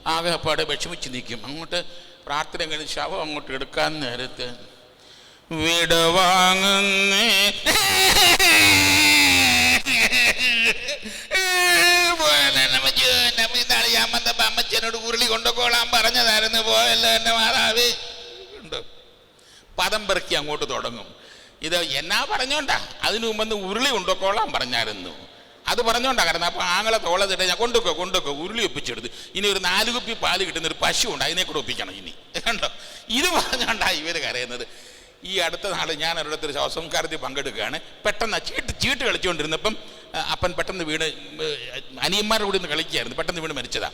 ആകെപ്പാട് വിഷമിച്ച് നിൽക്കും. അങ്ങോട്ട് പ്രാർത്ഥന കഴിഞ്ഞ് ശവം അങ്ങോട്ട് എടുക്കാൻ നേരത്ത് വിടവാങ്ങുന്നേ. അമ്മച്ചനോട് ഉരുളി കൊണ്ടുപോകാൻ പറഞ്ഞതായിരുന്നു. പോയല്ലോ എന്റെ മാതാവ്. ഉണ്ട്. പദം പെറുക്കി അങ്ങോട്ട് തുടങ്ങും. ഇത് എന്നാ പറഞ്ഞോണ്ട? അതിനു മുമ്പ് ഉരുളി കൊണ്ടുപോകാൻ പറഞ്ഞായിരുന്നു. അത് പറഞ്ഞോണ്ടാ കാരണം അപ്പൊ ആങ്ങളെ തോളത്തിട്ട് ഞാൻ കൊണ്ടുക്കോ കൊണ്ടുക്കോ ഉരുളി ഒപ്പിച്ചെടുത്ത്. ഇനി ഒരു നാല് കുപ്പി പാൽ കിട്ടുന്ന ഒരു പശു ഉണ്ട് അതിനെ കൂടെ ഒപ്പിക്കണം ഇനി. കണ്ടോ? ഇത് പറഞ്ഞോണ്ടാ ഇവർ കരയുന്നത്. ഈ അടുത്ത നാൾ ഞാൻ അവരുടെ ഒരിടത്തൊരു ശവസംസ്കാരത്തിൽ പങ്കെടുക്കുകയാണ്. പെട്ടെന്ന് ചീട്ട് ചീട്ട് കളിച്ചുകൊണ്ടിരുന്നപ്പം അപ്പൻ പെട്ടെന്ന് വീട് അനിയന്മാരുടെ കൂടെ ഒന്ന് കളിക്കുകയായിരുന്നു. പെട്ടെന്ന് വീട് മരിച്ചതാ.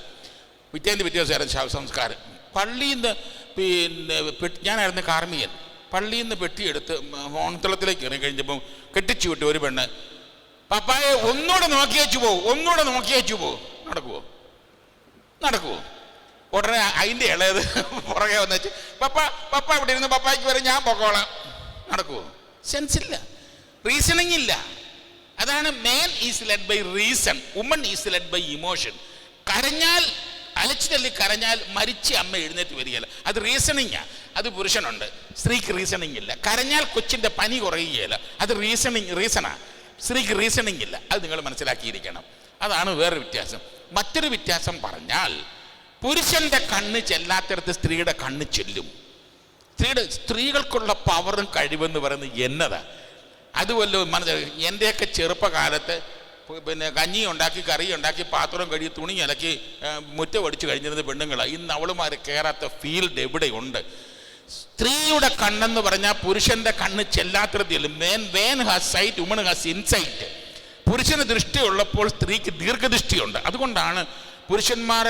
പിറ്റേന്ന് പിറ്റേ ദിവസമായിരുന്നു ശവസംസ്കാരം പള്ളിയിൽ നിന്ന് പിന്നെ ഞാനായിരുന്നു കാർമികൻ പള്ളിയിൽ നിന്ന് പെട്ടിയെടുത്ത് ഓണത്തളത്തിലേക്ക് ഇറങ്ങി കഴിഞ്ഞപ്പം കെട്ടിച്ചു വിട്ടു ഒരു പെണ്ണ്. പപ്പായെ ഒന്നുകൂടെ നോക്കിയേച്ചു പോകും ഒന്നുകൂടെ നോക്കിയേച്ചു പോകും നടക്കുവോ? നടക്കുവോ? ഉടനെ അതിന്റെ ഇളയത് പുറകെ വന്ന് പപ്പ പപ്പ ഇവിടെ ഇരുന്ന് പപ്പായ്ക്ക് വരെ ഞാൻ പൊക്കോളാം. നടക്കുവോ? സെൻസ് ഇല്ല. റീസണിങ് ഇല്ല. അതാണ് man is led by reason woman is led by emotion കരഞ്ഞാൽ അലച്ചിട്ടല്ലി കരഞ്ഞാൽ മരിച്ച അമ്മ എഴുന്നേറ്റ് വരികയില്ല. അത് റീസണിങ്ങാ അത് പുരുഷനുണ്ട്. സ്ത്രീക്ക് റീസണിങ് ഇല്ല. കരഞ്ഞാൽ കൊച്ചിന്റെ പനി കുറയുകയില്ല. അത് റീസണിങ് റീസണാ സ്ത്രീക്ക് റീസണിങ് ഇല്ല. അത് നിങ്ങൾ മനസ്സിലാക്കിയിരിക്കണം. അതാണ് വേറൊരു വ്യത്യാസം. മറ്റൊരു വ്യത്യാസം പറഞ്ഞാൽ പുരുഷന്റെ കണ്ണ് ചെല്ലാത്തടത്ത് സ്ത്രീയുടെ കണ്ണ് ചെല്ലും. സ്ത്രീയുടെ സ്ത്രീകൾക്കുള്ള പവറും കഴിവെന്ന് പറയുന്നത് എന്നതാ. അതുപോലെ മനസ്സിലാക്കി. എന്റെയൊക്കെ ചെറുപ്പകാലത്ത് പിന്നെ കഞ്ഞി ഉണ്ടാക്കി കറി ഉണ്ടാക്കി പാത്രം കഴുകി തുണി ഇലക്കി മുറ്റം അടിച്ചു കഴിഞ്ഞിരുന്ന പെണ്ണുങ്ങളാണ് ഇന്ന് അവളുമാർ കയറാത്ത ഫീൽഡ് എവിടെയുണ്ട്? സ്ത്രീയുടെ കണ്ണെന്ന് പറഞ്ഞാൽ പുരുഷന്റെ കണ്ണ് ചെല്ലാത്തതിൽ man when has sight woman has insight പുരുഷന് ദൃഷ്ടിയുള്ളപ്പോൾ സ്ത്രീക്ക് ദീർഘദൃഷ്ടിയുണ്ട്. അതുകൊണ്ടാണ് പുരുഷന്മാർ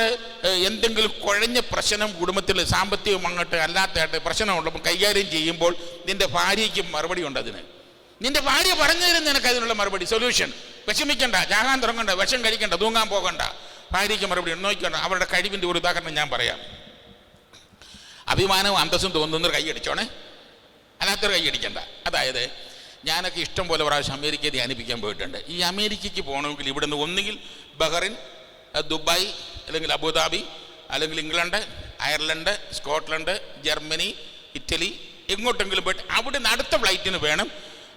എന്തെങ്കിലും കുഴഞ്ഞ പ്രശ്നം കുടുംബത്തിൽ സാമ്പത്തികം അങ്ങോട്ട് അല്ലാത്തതായിട്ട് പ്രശ്നമുള്ളപ്പോൾ കൈകാര്യം ചെയ്യുമ്പോൾ നിന്റെ ഭാര്യയ്ക്ക് മറുപടി ഉണ്ട് അതിന് നിന്റെ ഭാര്യ പറഞ്ഞു തരും നിനക്ക് അതിനുള്ള മറുപടി സൊല്യൂഷൻ വിഷമിക്കണ്ട ജാഹാൻ തുടങ്ങണ്ട വിഷം കഴിക്കണ്ട തൂങ്ങാൻ പോകണ്ട. ഭാര്യയ്ക്ക് മറുപടി ഉണ്ട്. നോക്കിക്കണ്ട അവരുടെ കഴിവിന്റെ ഒരു ഉദാഹരണം ഞാൻ പറയാം. അഭിമാനവും അന്തസ്സും തോന്നുന്നവർ കൈയടിച്ചോണേ അല്ലാത്തൊരു കൈയടിക്കണ്ട അതായത് ഞാനൊക്കെ ഇഷ്ടം പോലെ പ്രാവശ്യം അമേരിക്കയെ ധ്യാനിപ്പിക്കാൻ പോയിട്ടുണ്ട്. ഈ അമേരിക്കയ്ക്ക് പോകണമെങ്കിൽ ഇവിടുന്ന് ഒന്നുകിൽ ബഹറിൻ ദുബായ് അല്ലെങ്കിൽ അബുദാബി അല്ലെങ്കിൽ England Ireland Scotland Germany Italy എങ്ങോട്ടെങ്കിലും പോയിട്ട് അവിടെ നിന്ന് അടുത്ത ഫ്ലൈറ്റിന് വേണം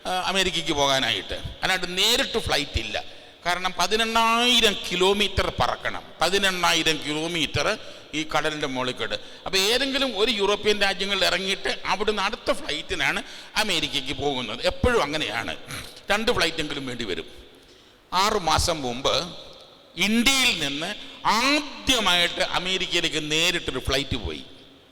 അമേരിക്കയ്ക്ക് പോകാനായിട്ട്. അല്ലാണ്ട് നേരിട്ട് ഫ്ലൈറ്റ് ഇല്ല. കാരണം പതിനെണ്ണായിരം കിലോമീറ്റർ പറക്കണം. പതിനെണ്ണായിരം കിലോമീറ്റർ ഈ കടലിന്റെ മുകളിൽ അപ്പോൾ ഏതെങ്കിലും ഒരു യൂറോപ്യൻ രാജ്യങ്ങളിൽ ഇറങ്ങിയിട്ട് അവിടുന്ന് അടുത്ത ഫ്ലൈറ്റിനാണ് അമേരിക്കയ്ക്ക് പോകുന്നത്. എപ്പോഴും അങ്ങനെയാണ്. രണ്ട് ഫ്ലൈറ്റെങ്കിലും വേണ്ടി വരും. ആറു മാസം മുമ്പ് ഇന്ത്യയിൽ നിന്ന് ആദ്യമായിട്ട് അമേരിക്കയിലേക്ക് നേരിട്ടൊരു ഫ്ലൈറ്റ് പോയി.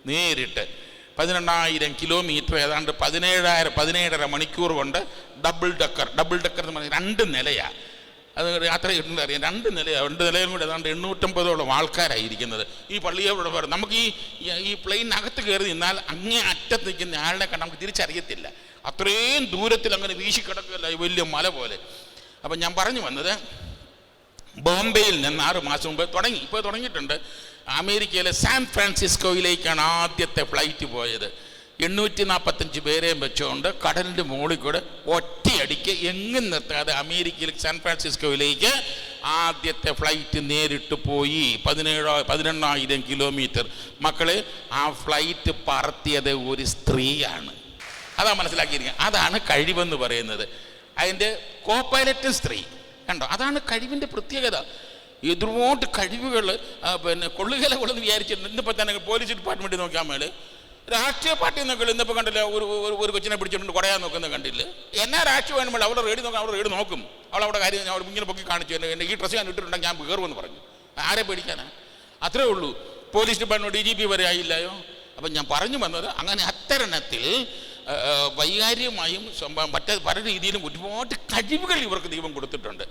നേരിട്ട്. പതിനെണ്ണായിരം കിലോമീറ്റർ ഏതാണ്ട് പതിനേഴായിരം പതിനേഴര മണിക്കൂർ കൊണ്ട് ഡബിൾ ഡക്കർ ഡബിൾ ഡക്കർ എന്ന് പറഞ്ഞാൽ രണ്ട് നിലയാണ് അത് യാത്ര ചെയ്തിട്ടുണ്ട് അറിയാം. രണ്ട് നിലയാണ് രണ്ട് നിലയിലും കൂടെ ഏതാണ്ട് എണ്ണൂറ്റമ്പതോളം ആൾക്കാരായിരിക്കുന്നത്. ഈ പള്ളിയോട് പറയും നമുക്ക് ഈ ഈ പ്ലെയിനകത്ത് കയറി നിന്നാൽ അങ്ങേ അറ്റത്ത് നിൽക്കുന്ന ആളിനെ കണ്ട് നമുക്ക് തിരിച്ചറിയത്തില്ല. അത്രയും ദൂരത്തിൽ അങ്ങനെ വീശി കിടക്കുകയല്ല ഈ വലിയ മല പോലെ. അപ്പം ഞാൻ പറഞ്ഞു വന്നത് ബോംബെയിൽ നിന്ന് ആറ് മാസം മുമ്പ് തുടങ്ങി. ഇപ്പോൾ തുടങ്ങിയിട്ടുണ്ട്. അമേരിക്കയിലെ സാൻ ഫ്രാൻസിസ്കോയിലേക്കാണ് ആദ്യത്തെ ഫ്ലൈറ്റ് പോയത്. എണ്ണൂറ്റി നാൽപ്പത്തഞ്ച് പേരെയും വെച്ചുകൊണ്ട് കടലിന്റെ മുകളിൽ കൂടെ ഒറ്റയടിക്ക് എങ്ങും നിർത്താതെ അമേരിക്കയിൽ സാൻ ഫ്രാൻസിസ്കോയിലേക്ക് ആദ്യത്തെ ഫ്ലൈറ്റ് നേരിട്ട് പോയി. പതിനേഴോ പതിനെണ്ണായിരം കിലോമീറ്റർ. മക്കളെ ആ ഫ്ലൈറ്റ് പറത്തിയത് ഒരു സ്ത്രീയാണ്. അതാ മനസ്സിലാക്കിയിരിക്കുക അതാണ് കഴിവെന്ന് പറയുന്നത്. അതിന്റെ കോ പൈലറ്റ് സ്ത്രീ. കണ്ടോ? അതാണ് കഴിവിന്റെ പ്രത്യേകത. ഒരുപാട് കഴിവുകൾ പിന്നെ കൊള്ളുകല കൊള്ളുന്ന വിചാരിച്ചിട്ടുണ്ട് ഇന്നിപ്പോൾ തന്നെ പോലീസ് ഡിപ്പാർട്ട്മെന്റ് നോക്കിയാൽ മേൽ രാഷ്ട്രീയ പാർട്ടി നോക്കില്ല ഇന്നിപ്പോൾ കണ്ടില്ല ഒരു ഒരു- കൊച്ചിനെ പിടിച്ചിട്ടുണ്ട് കുറയാൻ നോക്കുന്നത് കണ്ടില്ല? എന്നാ രാഷ്ട്രീയം വേണമെങ്കിൽ അവിടെ റേഡി നോക്കാം അവിടെ റേഡി നോക്കും. അവൾ അവിടെ കാര്യം ഞാൻ ഇങ്ങനെ പൊക്കി കാണിച്ചു എന്നെ ഈ ഡ്രസ്സ് ഞാൻ ഇട്ടിട്ടുണ്ടെങ്കിൽ ഞാൻ കയറുമെന്ന് പറഞ്ഞു. ആരെ പേടിക്കാനാ? അത്രേ ഉള്ളൂ. Police department D G P വരെ ആയില്ലായോ? അപ്പം ഞാൻ പറഞ്ഞു വന്നത് അങ്ങനെ അത്തരണത്തിൽ വൈകാര്യമായും മറ്റേ പല രീതിയിലും ഒരുപാട് കഴിവുകൾ ഇവർക്ക് ദൈവം കൊടുത്തിട്ടുണ്ട്.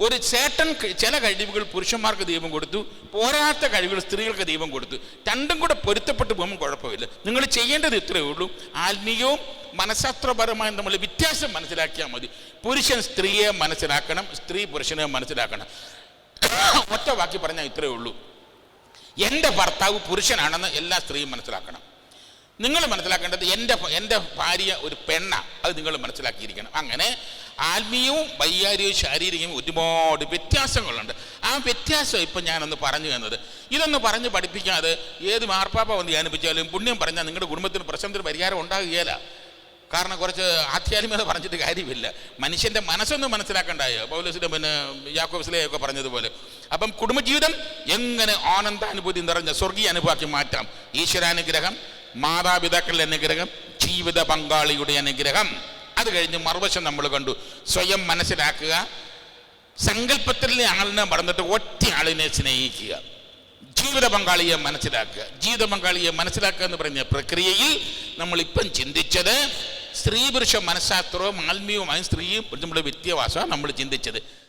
ഒരു ചേട്ടൻ ചില കഴിവുകൾ പുരുഷന്മാർക്ക് ദൈവം കൊടുത്തു പോരാത്ത കഴിവുകൾ സ്ത്രീകൾക്ക് ദൈവം കൊടുത്തു. രണ്ടും കൂടെ പൊരുത്തപ്പെട്ട് പോകുമ്പോൾ കുഴപ്പമില്ല. നിങ്ങൾ ചെയ്യേണ്ടത് ഇത്രയേ ഉള്ളൂ. ആത്മീയവും മനഃശാസ്ത്രപരമായും നമ്മൾ വ്യത്യാസം മനസ്സിലാക്കിയാൽ മതി. പുരുഷൻ സ്ത്രീയെ മനസ്സിലാക്കണം സ്ത്രീ പുരുഷനെ മനസ്സിലാക്കണം. ഒറ്റ വാക്കി പറഞ്ഞാൽ ഇത്രയേ ഉള്ളൂ. എന്റെ ഭർത്താവ് പുരുഷനാണെന്ന് എല്ലാ സ്ത്രീയും മനസ്സിലാക്കണം. നിങ്ങൾ മനസ്സിലാക്കേണ്ടത് എന്റെ എന്റെ ഭാര്യ ഒരു പെണ്ണ. അത് നിങ്ങൾ മനസ്സിലാക്കിയിരിക്കണം. അങ്ങനെ ആത്മീയവും വൈകാരികവും ശാരീരികവും ഒരുപാട് വ്യത്യാസങ്ങളുണ്ട്. ആ വ്യത്യാസം ഇപ്പം ഞാനൊന്ന് പറഞ്ഞു തന്നത്. ഇതൊന്ന് പറഞ്ഞ് പഠിപ്പിക്കാതെ ഏത് മാർപ്പാപ്പ വന്ന് ധ്യാനിപ്പിച്ചാലും പുണ്യം പറഞ്ഞാൽ നിങ്ങളുടെ കുടുംബത്തിന് പ്രശ്നത്തിന് പരിഹാരം ഉണ്ടാകുകയില്ല. കാരണം കുറച്ച് ആധ്യാത്മികത പറഞ്ഞിട്ട് കാര്യമില്ല. മനുഷ്യന്റെ മനസ്സൊന്നും മനസ്സിലാക്കണ്ടായോ? പൗലോസിന്റെ പിന്നെ യാക്കോബിസിലെയൊക്കെ പറഞ്ഞതുപോലെ. അപ്പം കുടുംബജീവിതം എങ്ങനെ ആനന്ദാനുഭൂതി നിറഞ്ഞ സ്വർഗീയ അനുഭവമാക്കി മാറ്റാം? ഈശ്വരാനുഗ്രഹം മാതാപിതാക്കളുടെ അനുഗ്രഹം ജീവിത പങ്കാളിയുടെ അനുഗ്രഹം. അത് കഴിഞ്ഞ് മറുവശം നമ്മൾ കണ്ടു. സ്വയം മനസ്സിലാക്കുക. സങ്കല്പത്തിലെ ആളിനെ മറന്നിട്ട് ഒറ്റ ആളിനെ സ്നേഹിക്കുക. ജീവിത പങ്കാളിയെ മനസ്സിലാക്കുക. ജീവിത പങ്കാളിയെ മനസ്സിലാക്കുക എന്ന് പറഞ്ഞ പ്രക്രിയയിൽ നമ്മൾ ഇപ്പം ചിന്തിച്ചത് സ്ത്രീ പുരുഷ മനഃശാസ്ത്രവും ആത്മീയവുമായ സ്ത്രീയും നമ്മുടെ വ്യത്യാസമാണ് നമ്മൾ ചിന്തിച്ചത്.